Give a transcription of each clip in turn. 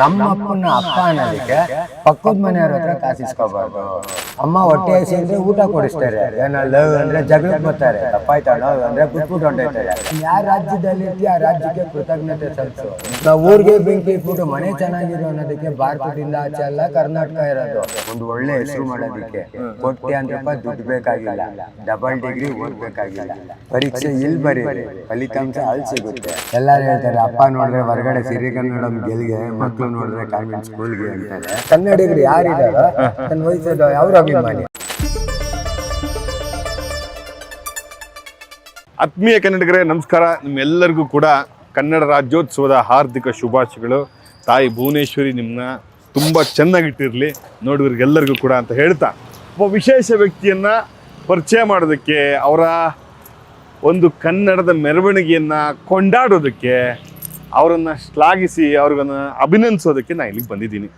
ನಮ್ಮ ಅಪ್ಪನ ಅಪ್ಪ ಅನ್ನೋದಕ್ಕೆ ಪಕ್ಕದ ಮನೆಯವ್ರ ಹತ್ರ ಕಾಸಿಸ್ಕೋಬಾರ್ದು. ಅಮ್ಮ ಹೊಟ್ಟೆ ಹಸಿ ಅಂದ್ರೆ ಊಟ ಕೊಡಿಸ್ತಾರೆ. ಏನೋ ಲವ್ ಅಂದ್ರೆ ಜಗಳಕ್ಕೆ ಬರ್ತಾರೆ. ತಪ್ಪಾಯ್ತಾ ಲವ್ ಅಂದ್ರೆ ಬಿಟ್ಬಿಟ್ಟು ಹೊಂಟೋಯ್ತಾರೆ. ಯಾವ ರಾಜ್ಯದಲ್ಲಿ ಇರ್ತೀಯ ಆ ರಾಜ್ಯಕ್ಕೆ ಕೃತಜ್ಞತೆ ಸಲ್ಲಿಸು. ನಾವು ಊರಿಗೆ ಬೆಂಕಿ ಇಟ್ಬಿಟ್ಟು ಮನೆ ಚೆನ್ನಾಗಿರೋ ಅನ್ನೋದಕ್ಕೆ ಭಾರತದಿಂದ ಆಚೆ ಅಲ್ಲ, ಕರ್ನಾಟಕ ಇರೋದು. ಒಂದು ಒಳ್ಳೆ ಹೆಸರು ಮಾಡೋದಕ್ಕೆ ಕೊಟ್ಟೆ ಅಂದ್ರೆ ದುಡ್ಡು ಬೇಕಾಗಿಲ್ಲ. ಡಬಲ್ ಡಿಗ್ರಿ ಓದ್ಬೇಕಾಗಿಲ್ಲ. ಪರೀಕ್ಷೆ ಇಲ್ ಬರೀರಿ. ಫಲಿತಾಂಶ ಅಲ್ಲಿ ಸಿಗುತ್ತೆ. ಎಲ್ಲಾರು ಹೇಳ್ತಾರೆ, ಅಪ್ಪ ನೋಡಿದ್ರೆ ಹೊರಗಡೆ ಕನ್ನಡ ಗೆಲ್ಗೆ ಮಕ್ಕಳು ನೋಡಿದ್ರೆ ಕಾನ್ವೆಂಟ್ ಸ್ಕೂಲ್ಗೆ ಅಂತಾರೆ. ಕನ್ನಡಿಗರು ಯಾರಿದ್ದಾರೆ ತನ್ನ ವಯಸ್ಸು ಅವ್ರ ಆತ್ಮೀಯ ಕನ್ನಡಿಗರೇ, ನಮಸ್ಕಾರ. ನಿಮ್ಮೆಲ್ಲರಿಗೂ ಕೂಡ ಕನ್ನಡ ರಾಜ್ಯೋತ್ಸವದ ಹಾರ್ದಿಕ ಶುಭಾಶಯಗಳು. ತಾಯಿ ಭುವನೇಶ್ವರಿ ನಿಮ್ಮನ್ನ ತುಂಬ ಚೆನ್ನಾಗಿಟ್ಟಿರಲಿ. ನೋಡುಗರಿಗೆಲ್ಲರಿಗೂ ಕೂಡ ಅಂತ ಹೇಳ್ತಾ. ಒಬ್ಬ ವಿಶೇಷ ವ್ಯಕ್ತಿಯನ್ನು ಪರಿಚಯ ಮಾಡೋದಕ್ಕೆ, ಅವರ ಒಂದು ಕನ್ನಡದ ಮೆರವಣಿಗೆಯನ್ನು ಕೊಂಡಾಡೋದಕ್ಕೆ, ಅವರನ್ನು ಶ್ಲಾಘಿಸಿ, ಅವ್ರಿಗನ್ನು ಅಭಿನಂದಿಸೋದಕ್ಕೆ ನಾನು ಇಲ್ಲಿಗೆ ಬಂದಿದ್ದೀನಿ.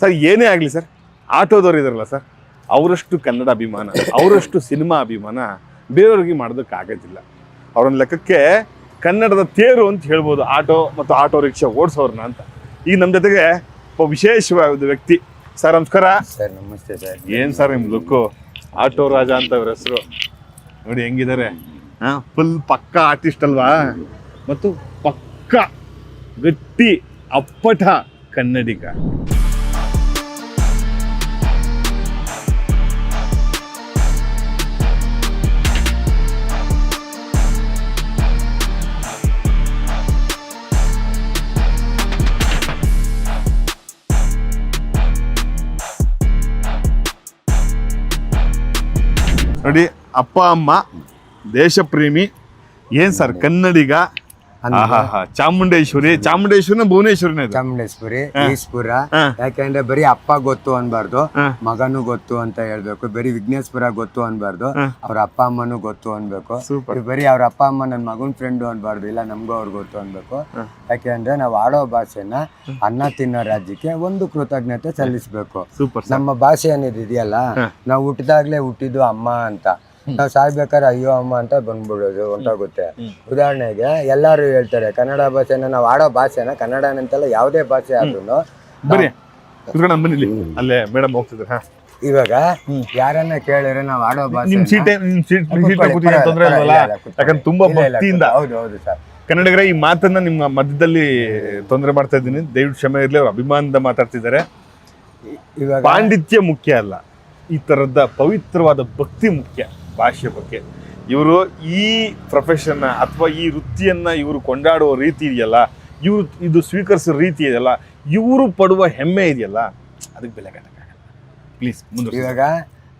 ಸರ್, ಏನೇ ಆಗಲಿ ಸರ್ ಆಟೋದವ್ರು ಇದಾರಲ್ಲ ಸರ್ ಅವರಷ್ಟು ಕನ್ನಡ ಅಭಿಮಾನ ಅವರಷ್ಟು ಸಿನಿಮಾ ಅಭಿಮಾನ ಬೇರೆಯವ್ರಿಗೆ ಮಾಡೋದಕ್ಕಾಗೋದಿಲ್ಲ ಅವ್ರನ್ನ ಲೆಕ್ಕಕ್ಕೆ ಕನ್ನಡದ ತೇರು ಅಂತ ಹೇಳ್ಬೋದು ಆಟೋ ಮತ್ತು ಆಟೋ ರಿಕ್ಷಾ ಓಡಿಸೋರ್ನ ಅಂತ. ಈಗ ನಮ್ಮ ಜೊತೆಗೆ ಒಬ್ಬ ವಿಶೇಷವಾದ ವ್ಯಕ್ತಿ. ಸರ್ ನಮಸ್ಕಾರ. ಸರ್ ನಮಸ್ತೆ ಸರ್. ಏನು ಸರ್ ನಿಮ್ಮ ಲುಕ್ಕು? ಆಟೋ ರಾಜ ಅಂತ ಅವ್ರ ಹೆಸರು. ನೋಡಿ ಹೆಂಗಿದ್ದಾರೆ. ಹಾಂ? ಫುಲ್ ಪಕ್ಕ ಆರ್ಟಿಸ್ಟ್ ಅಲ್ವಾ? ಮತ್ತು ಪಕ್ಕ ಗಟ್ಟಿ ಅಪ್ಪಟ ಕನ್ನಡಿಗ. ನೋಡಿ ಅಪ್ಪ ಅಮ್ಮ ದೇಶ ಪ್ರೇಮಿ ಏನ್ ಸರ್ ಕನ್ನಡಿಗ ಚಾಮುಂಡೇಶ್ವರಿ ಚಾಮುಂಡೇಶ್ವರಿನ ಭುವನೇಶ್ವರಿನ ಇದು. ಚಾಮುಂಡೇಶ್ವರಿ ಈಶ್ಪುರ. ಯಾಕೆಂದ್ರೆ ಬರೀ ಅಪ್ಪ ಗೊತ್ತು ಅನ್ಬಾರ್ದು. ಮಗನು ಗೊತ್ತು ಅಂತ ಹೇಳ್ಬೇಕು. ಬರೀ ವಿಘ್ನೇಶ್ವರ ಗೊತ್ತು ಅನ್ಬಾರ್ದು. ಅವ್ರ ಅಪ್ಪ ಅಮ್ಮನು ಗೊತ್ತು ಅನ್ಬೇಕು. ಬರೀ ಅವ್ರ ಅಪ್ಪ ಅಮ್ಮ ನನ್ ಮಗನ ಫ್ರೆಂಡು ಅನ್ಬಾರ್ದು ಇಲ್ಲ ನಮಗೂ ಅವ್ರು ಗೊತ್ತು ಅನ್ಬೇಕು. ಯಾಕೆಂದ್ರೆ ನಾವು ಆಡೋ ಭಾಷೆನ ಅನ್ನ ತಿನ್ನೋ ರಾಜ್ಯಕ್ಕೆ ಒಂದು ಕೃತಜ್ಞತೆ ಸಲ್ಲಿಸ್ಬೇಕು. ನಮ್ಮ ಭಾಷೆ ಅನ್ನೋದು ಇದೆಯಲ್ಲ ನಾವು ಹುಟ್ಟಿದಾಗ್ಲೇ ಹುಟ್ಟಿದ್ದು ಅಮ್ಮ ಅಂತ. ನಾವು ಸಾಯ್ಬೇಕಾದ್ರೆ ಅಯ್ಯೋ ಅಮ್ಮ ಅಂತ ಬಂದ್ಬಿಡೋದು ಹೊಂಟೋಗುತ್ತೆ ಉದಾಹರಣೆಗೆ ಎಲ್ಲರೂ ಹೇಳ್ತಾರೆ ಕನ್ನಡ ಭಾಷೆನ ನಾವು ಆಡೋ ಭಾಷೆನ ಕನ್ನಡ ಅಂತಲ್ಲ ಯಾವುದೇ ಭಾಷೆ ಆದ್ರೂ ಬನ್ನಿ ಕುತ್ಕೊಂಡು ಬನ್ನಿ ಅಲ್ಲೇ ಮೇಡಮ್ ಹೋಗ್ತಿದ್ರು ಹಾ. ಇವಾಗ ಯಾರನ್ನ ಕೇಳಿದ್ರೆ ನಾವು ಆಡೋ ಭಾಷೆ ನಿಮ್ ಸೀಟೆ ನಿಮ್ ಸೀಟ್ ನಿಮ್ ಸೀಟ್ ಕೂತಿದ್ರೆ ತೊಂದ್ರೆ ಇಲ್ವಲ್ಲ? ಯಾಕಂದ್ರೆ ತುಂಬಾ ಭಕ್ತಿಯಿಂದ. ಹೌದು ಹೌದು ಸರ್. ಕನ್ನಡಿಗರ ಈ ಮಾತನ್ನ ನಿಮ್ಮ ಮಧ್ಯದಲ್ಲಿ ತೊಂದರೆ ಮಾಡ್ತಾ ಇದ್ದೀನಿ. ದಯವಿಟ್ಟು ಕ್ಷಮೆ ಇರಲಿ ಅವ್ರು ಅಭಿಮಾನದಿಂದ ಮಾತಾಡ್ತಿದ್ದಾರೆ. ಇವಾಗ ಪಾಂಡಿತ್ಯ ಮುಖ್ಯ ಅಲ್ಲ ಈ ತರದ ಪವಿತ್ರವಾದ ಭಕ್ತಿ ಮುಖ್ಯ. ಭಾಷೆ ಬಗ್ಗೆ. ಇವರು ಈ ಪ್ರೊಫೆಷನ್ನ ಅಥವಾ ಈ ವೃತ್ತಿಯನ್ನು ಇವರು ಕೊಂಡಾಡುವ ರೀತಿ ಇದೆಯಲ್ಲ ಇವರು ಇದು ಸ್ವೀಕರಿಸೋ ರೀತಿ ಇದೆಯಲ್ಲ ಇವರು ಪಡುವ ಹೆಮ್ಮೆ ಇದೆಯಲ್ಲ ಅದಕ್ಕೆ ಬೆಲೆ ಕಟ್ಟಕ್ಕಾಗಲ್ಲ ಪ್ಲೀಸ್ ಮುಂದೆ ಇವಾಗ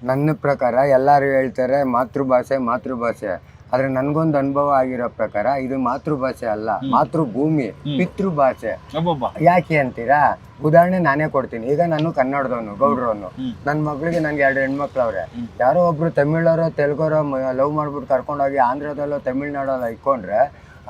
ನನ್ನ ಪ್ರಕಾರ ಎಲ್ಲರೂ ಹೇಳ್ತಾರೆ ಮಾತೃಭಾಷೆ ಮಾತೃಭಾಷೆ. ಆದರೆ ನನ್ಗೊಂದು ಅನುಭವ ಆಗಿರೋ ಪ್ರಕಾರ ಇದು ಮಾತೃಭಾಷೆ ಅಲ್ಲ ಮಾತೃಭೂಮಿ ಪಿತೃಭಾಷೆ. ಯಾಕೆ ಅಂತೀರಾ? ಉದಾಹರಣೆ ನಾನೇ ಕೊಡ್ತೀನಿ. ಈಗ ನಾನು ಕನ್ನಡದವನು ಗೌಡ್ರವನು. ನನ್ನ ಮಗಳಿಗೆ ನನ್ಗೆ ಎರಡು ಹೆಣ್ಮಕ್ಳು ಅವ್ರೆ ಯಾರೋ ಒಬ್ರು ತಮಿಳರೋ ತೆಲುಗರೋ ಲವ್ ಮಾಡ್ಬಿಟ್ಟು ಕರ್ಕೊಂಡೋಗಿ ಆಂಧ್ರದಲ್ಲೋ ತಮಿಳ್ನಾಡಲ್ಲೋ ಇಕ್ಕೊಂಡ್ರೆ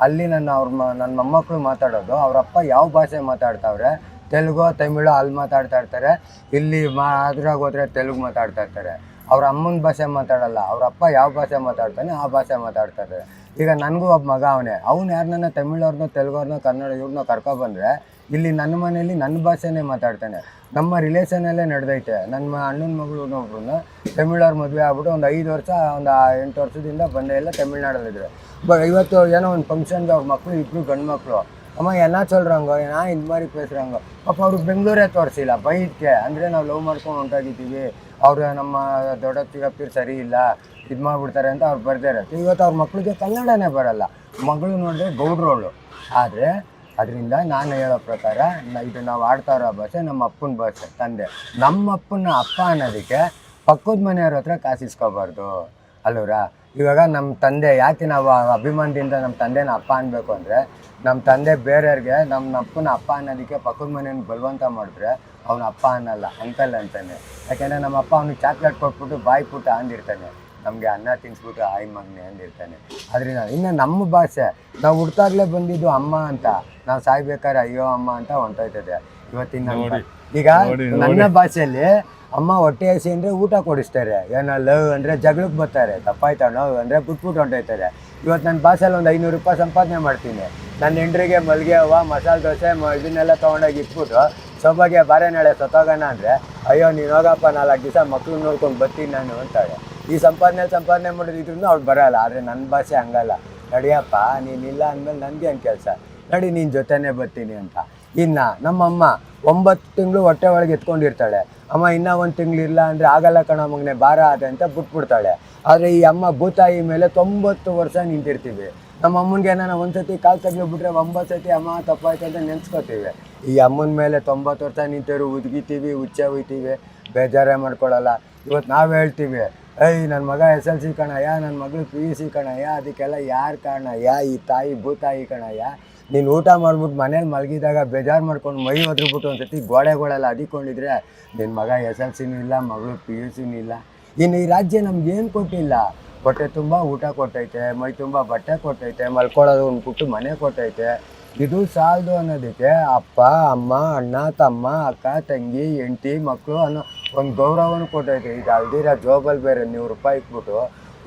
ಅಲ್ಲಿ ನನ್ನ ಅವ್ರ ಮ ನನ್ನ ಮೊಮ್ಮಕ್ಕಳು ಮಾತಾಡೋದು ಅವರಪ್ಪ ಯಾವ ಭಾಷೆ ಮಾತಾಡ್ತಾವ್ರೆ? ತೆಲುಗು ತಮಿಳು ಅಲ್ಲಿ ಮಾತಾಡ್ತಾ ಇರ್ತಾರೆ. ಇಲ್ಲಿ ಮಾ ಅದ್ರಾಗ ಹೋದ್ರೆ ತೆಲುಗು ಮಾತಾಡ್ತಾ ಇರ್ತಾರೆ. ಅವ್ರ ಅಮ್ಮನ ಭಾಷೆ ಮಾತಾಡಲ್ಲ ಅವರಪ್ಪ ಯಾವ ಭಾಷೆ ಮಾತಾಡ್ತಾನೆ ಆ ಭಾಷೆ ಮಾತಾಡ್ತಾರೆ ಈಗ ನನಗೂ ಒಬ್ಬ ಮಗ ಅವನೇ. ಅವ್ನು ಯಾರನ್ನ ತಮಿಳವ್ರನ್ನೋ ತೆಲುಗುವ್ರನ್ನೋ ಕನ್ನಡ ಇವ್ರನ್ನೋ ಕರ್ಕೊಬಂದ್ರೆ ಇಲ್ಲಿ ನನ್ನ ಮನೆಯಲ್ಲಿ ನನ್ನ ಭಾಷೆನೇ ಮಾತಾಡ್ತಾನೆ. ನಮ್ಮ ರಿಲೇಷನಲ್ಲೇ ನಡೆದೈತೆ. ನನ್ನ ಅಣ್ಣನ ಮಗಳು ಮಗಳನ್ನೊಬ್ರನ್ನ ತಮಿಳವ್ರ ಮದುವೆ ಆಗ್ಬಿಟ್ಟು ಒಂದು ಐದು ವರ್ಷ, ಒಂದು ಎಂಟು ವರ್ಷದಿಂದ ಬಂದೆ ಎಲ್ಲ ತಮಿಳ್ನಾಡಲ್ಲಿದ್ದರು ಬಟ್ ಇವತ್ತು ಏನೋ ಒಂದು ಫಂಕ್ಷನ್ಗೆ ಅವ್ರ ಮಕ್ಕಳು ಇಬ್ಬರು ಗಂಡು ಮಕ್ಕಳು ಅಮ್ಮ ಎಲ್ಲ ಚಲ್ರಂಗ ಏನೋ ಇದು ಮಾರಿ ಪೇಸ್ರಂಗೋ ಪಾಪ ಅವ್ರಿಗೆ ಬೆಂಗಳೂರೇ ತೋರಿಸಿಲ್ಲ. ಬೈದಕ್ಕೆ ಅಂದರೆ ನಾವು ಲವ್ ಮಾಡ್ಕೊಂಡು ಹೊಂಟಾಗಿದ್ದೀವಿ. ಅವರು ನಮ್ಮ ದೊಡ್ಡ ಚಿಕ್ಕಪ್ಪಿರು ಸರಿ ಇಲ್ಲ, ಇದು ಮಾಡಿಬಿಡ್ತಾರೆ ಅಂತ ಅವ್ರು ಬರ್ತಾರೆ. ಇವತ್ತು ಅವ್ರ ಮಕ್ಕಳಿಗೆ ಕನ್ನಡನೇ ಬರಲ್ಲ. ಮಗಳು ನೋಡಿದ್ರೆ ಗೌಡ್ರೋಳು ಆದರೆ ಅದರಿಂದ ನಾನು ಹೇಳೋ ಪ್ರಕಾರ ಇದು ನಾವು ಆಡ್ತಾ ಇರೋ ಭಾಷೆ ನಮ್ಮ ಅಪ್ಪನ ಭಾಷೆ, ತಂದೆ. ನಮ್ಮ ಅಪ್ಪನ ಅಪ್ಪ ಅನ್ನೋದಕ್ಕೆ ಪಕ್ಕದ ಮನೆಯವ್ರ ಹತ್ರ ಕಾಸಿಸ್ಕೋಬಾರ್ದು ಇವಾಗ ನಮ್ಮ ತಂದೆ, ಯಾಕೆ ನಾವು ಅಭಿಮಾನದಿಂದ ನಮ್ಮ ತಂದೆನ ಅಪ್ಪ ಅನ್ಬೇಕು ಅಂದರೆ, ನಮ್ಮ ತಂದೆ ಬೇರೆಯವ್ರಿಗೆ ನಮ್ಮ ಅಪ್ಪನ ಅಪ್ಪ ಅನ್ನೋದಕ್ಕೆ ಪಕ್ಕದ ಮನೆಯನ್ನು ಬಲವಂತ ಮಾಡಿದ್ರೆ ಅವನ ಅಪ್ಪ ಅನ್ನಲ್ಲ ಅಂಕಲ್ ಅಂತಾನೆ. ಯಾಕೆಂದರೆ ನಮ್ಮ ಅಪ್ಪ ಅವ್ನಿಗೆ ಚಾಕ್ಲೇಟ್ ಕೊಟ್ಬಿಟ್ಟು ಬಾಯಿ ಪುಟ್ಟ ಅಂದಿರ್ತಾನೆ. ನಮಗೆ ಅನ್ನ ತಿನ್ಸ್ಬಿಟ್ಟು ಆಯ್ ಮಗನೆ ಅಂದಿರ್ತಾನೆ. ಅದರಿಂದ ಇನ್ನು ನಮ್ಮ ಭಾಷೆ ನಾವು ಹುಡ್ತಾಗ್ಲೇ ಬಂದಿದ್ದು ಅಮ್ಮ ಅಂತ ನಾವು ಸಾಯ್ಬೇಕಾದ್ರೆ ಅಯ್ಯೋ ಅಮ್ಮ ಅಂತ ಹೊಂಟೋಯ್ತದೆ. ಇವತ್ತಿನ ಈಗ ನನ್ನ ಭಾಷೆಯಲ್ಲಿ ಅಮ್ಮ ಹೊಟ್ಟೆ ಹಸಿ ಅಂದರೆ ಊಟ ಕೊಡಿಸ್ತಾರೆ. ಏನೋ ಲವ್ ಅಂದರೆ ಜಗಳಕ್ಕೆ ಬರ್ತಾರೆ. ತಪ್ಪಾಯ್ತಾ? ನೋವು ಅಂದರೆ ಬಿಟ್ಬಿಟ್ಟು ಹೊಂಟೋಯ್ತಾರೆ. ಇವತ್ತು ನನ್ನ ಭಾಷೆಯಲ್ಲಿ ಒಂದು ಐನೂರು ರೂಪಾಯಿ ಸಂಪಾದನೆ ಮಾಡ್ತೀನಿ. ನನ್ನ ಹೆಂಡ್ರಿಗೆ ಮಲ್ಗೆ ಹೂವು ಮಸಾಲೆ ದೋಸೆ ಇದನ್ನೆಲ್ಲ ತೊಗೊಂಡೋಗಿ ಇಟ್ಬಿಟ್ಟು ಸೊಬಗೆ ಬಾರೇ ನಾಳೆ ಸತ್ತೋಗೋಣ ಅಂದರೆ, ಅಯ್ಯೋ, ನೀನು ಹೋಗಪ್ಪ, ನಾಲ್ಕು ದಿವಸ ಮಕ್ಳು ನೋಡ್ಕೊಂಡು ಬರ್ತೀನಿ ನಾನು ಅಂತಾಳೆ. ಈ ಸಂಪಾದನೆ ಸಂಪಾದನೆ ಮಾಡಿದ್ರು ಅವ್ಳು ಬರೋಲ್ಲ, ಆದರೆ ನನ್ನ ಭಾಷೆ ಹಂಗಲ್ಲ. ನಡಿಯಪ್ಪ ನೀನಿಲ್ಲ ಅಂದಮೇಲೆ ನನಗೆ ಕೆಲಸ. ನಡಿ ನಿನ್ನ ಜೊತೆನೇ ಬರ್ತೀನಿ ಅಂತ. ಇನ್ನು ನಮ್ಮಮ್ಮ ಒಂಬತ್ತು ತಿಂಗಳು ಹೊಟ್ಟೆ ಒಳಗೆ ಎತ್ಕೊಂಡಿರ್ತಾಳೆ. ಅಮ್ಮ, ಇನ್ನೂ ಒಂದು ತಿಂಗಳು ಇಲ್ಲ ಅಂದರೆ ಆಗಲ್ಲ ಕಣ ಮಗನೆ ಭಾರ ಆದೆ ಅಂತ ಬಿಟ್ಬಿಡ್ತಾಳೆ. ಆದರೆ ಈ ಅಮ್ಮ ಭೂತಾಯಿ ಮೇಲೆ ತೊಂಬತ್ತು ವರ್ಷ ನಿಂತಿರ್ತೀವಿ. ನಮ್ಮ ಅಮ್ಮನಿಗೆ ಏನಾರ ಒಂದು ಸತಿ ಕಾಲು ತೆಗೆದ್ಬಿಟ್ರೆ ಒಂಬತ್ತು ಸತಿ ಅಮ್ಮ ತಪ್ಪಾಯ್ತು ಅಂತ ನೆನ್ಸ್ಕೊತೀವಿ. ಈ ಅಮ್ಮನ ಮೇಲೆ ತೊಂಬತ್ತು ವರ್ಷ ನಿಂತಿರು ಉದ್ಗಿತೀವಿ ಉಚ್ಚ ಹೋಯ್ತೀವಿ ಬೇಜಾರೇ ಮಾಡ್ಕೊಳ್ಳಲ್ಲ ಇವತ್ತು ನಾವು ಹೇಳ್ತೀವಿ, ಏಯ್ ನನ್ನ ಮಗ ಎಸ್ ಎಲ್ ಸಿ ಕಣಯ್ಯ ನನ್ನ ಮಗಳು ಪಿ ಯು ಸಿ ಕಣಯ್ಯ, ಅದಕ್ಕೆಲ್ಲ ಯಾರು ಕಾರಣಯ್ಯ ಈ ತಾಯಿ ಭೂತಾಯಿ ಕಣಯ್ಯ, ನೀನು ಊಟ ಮಾಡ್ಬಿಟ್ಟು ಮನೇಲಿ ಮಲಗಿದಾಗ ಬೇಜಾರು ಮಾಡ್ಕೊಂಡು ಮೈ ಒದ್ರುಬಿಟ್ಟು ಒಂದು ಸತಿ ಗೋಡೆಗಳೆಲ್ಲ ಅದಿಕೊಂಡಿದ್ರೆ ನಿನ್ನ ಮಗ ಎಸ್ ಎಲ್ ಸಿನೂ ಇಲ್ಲ, ಮಗಳು ಪಿ ಯು ಸಿನೂ ಇಲ್ಲ. ಇನ್ನು ಈ ರಾಜ್ಯ ನಮ್ಗೆ ಏನು ಕೊಟ್ಟಿಲ್ಲ? ಹೊಟ್ಟೆ ತುಂಬ ಊಟ ಕೊಟ್ಟೈತೆ ಮೈ ತುಂಬ ಬಟ್ಟೆ ಕೊಟ್ಟೈತೆ ಮಲ್ಕೊಳ್ಳೋದು ಒಂದು ಮನೆ ಕೊಟ್ಟೈತೆ ಇದು ಸಾಲದು ಅನ್ನೋದಕ್ಕೆ ಅಪ್ಪ, ಅಮ್ಮ, ಅಣ್ಣ, ತಮ್ಮ, ಅಕ್ಕ, ತಂಗಿ, ಹೆಂಡತಿ, ಮಕ್ಕಳು ಅನ್ನೋ ಒಂದು ಗೌರವನು ಕೊಟ್ಟೈತೆ. ಈಗ ಅಲ್ದಿರ ಜೋಬಲ್ಲಿ ಬೇರೆ ನೀವು ರೂಪಾಯಿ ಇಟ್ಬಿಟ್ಟು,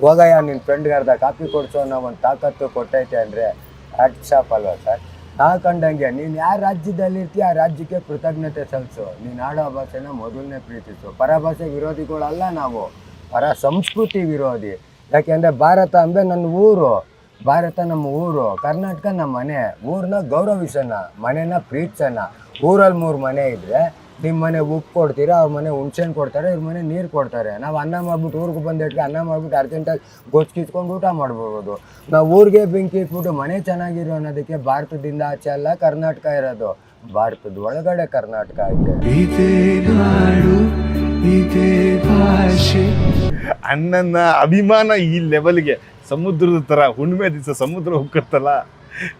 ಹೋಗಯ್ಯ ನಿನ್ನ ಫ್ರೆಂಡ್ಗೆ ಅರ್ಧ ಕಾಪಿ ಕೊಡ್ಸೋ ಅನ್ನೋ ಒಂದು ತಾಕತ್ತು ಕೊಟ್ಟೈತೆ ಅಂದರೆ ಆರ್ಟ್ ಶಾಪ್ ಅಲ್ವಾ ಸರ್ ಕಂಡಂಗೆ, ನೀನು ಯಾವ ರಾಜ್ಯದಲ್ಲಿ ಇರ್ತೀಯ? ಆ ರಾಜ್ಯಕ್ಕೆ ಕೃತಜ್ಞತೆ ಸಲ್ಲಿಸು. ನೀನು ಆಡೋ ಭಾಷೆನ ಮೊದಲನೇ ಪ್ರೀತಿಸು. ಪರಭಾಷೆ ವಿರೋಧಿಗಳಲ್ಲ ನಾವು. ಪರ ಸಂಸ್ಕೃತಿ ವಿರೋಧಿ. ಯಾಕೆಂದರೆ ಭಾರತ ಅಂದರೆ ನನ್ನ ಊರು. ಭಾರತ ನಮ್ಮ ಊರು ಕರ್ನಾಟಕ ನಮ್ಮ ಮನೆ ಊರನ್ನ ಗೌರವಿಸೋಣ ಮನೆನ ಪ್ರೀತಿಸೋಣ. ಊರಲ್ಲಿ ಮೂರು ಮನೆ ಇದ್ದರೆ ನಿಮ್ಮ ಮನೆ ಉಪ್ಪು ಕೊಡ್ತೀರಾ ಅವ್ರ ಮನೆ ಹುಣ್ಸೆಹಣ್ಣು ಕೊಡ್ತಾರೆ ಇವ್ರ ಮನೆ ನೀರು ಕೊಡ್ತಾರೆ. ನಾವು ಅನ್ನ ಮಾಡ್ಬಿಟ್ಟು ಊರಿಗೆ ಬಂದಿಟ್ಕೆ ಅನ್ನ ಮಾಡ್ಬಿಟ್ಟು ಅರ್ಜೆಂಟಾಗಿ ಗೊಚ್ಚಿಸ್ಕೊಂಡು ಊಟ ಮಾಡ್ಬೋದು. ನಾವು ಊರಿಗೆ ಬೆಂಕಿ ಇಟ್ಬಿಟ್ಟು ಮನೆ ಚೆನ್ನಾಗಿರೋ ಅನ್ನೋದಕ್ಕೆ ಭಾರತದಿಂದ ಆಚೆ ಅಲ್ಲ ಕರ್ನಾಟಕ ಇರೋದು. ಭಾರತದ ಒಳಗಡೆ ಕರ್ನಾಟಕ ಐತೆ. ಅಣ್ಣನ ಅಭಿಮಾನ ಈ ಲೆವೆಲ್ಗೆ ಸಮುದ್ರದ ಥರ ಹುಣ್ಣಿಮೆ ದಿವಸ ಸಮುದ್ರ ಉಕ್ಕತ್ತಲ್ಲ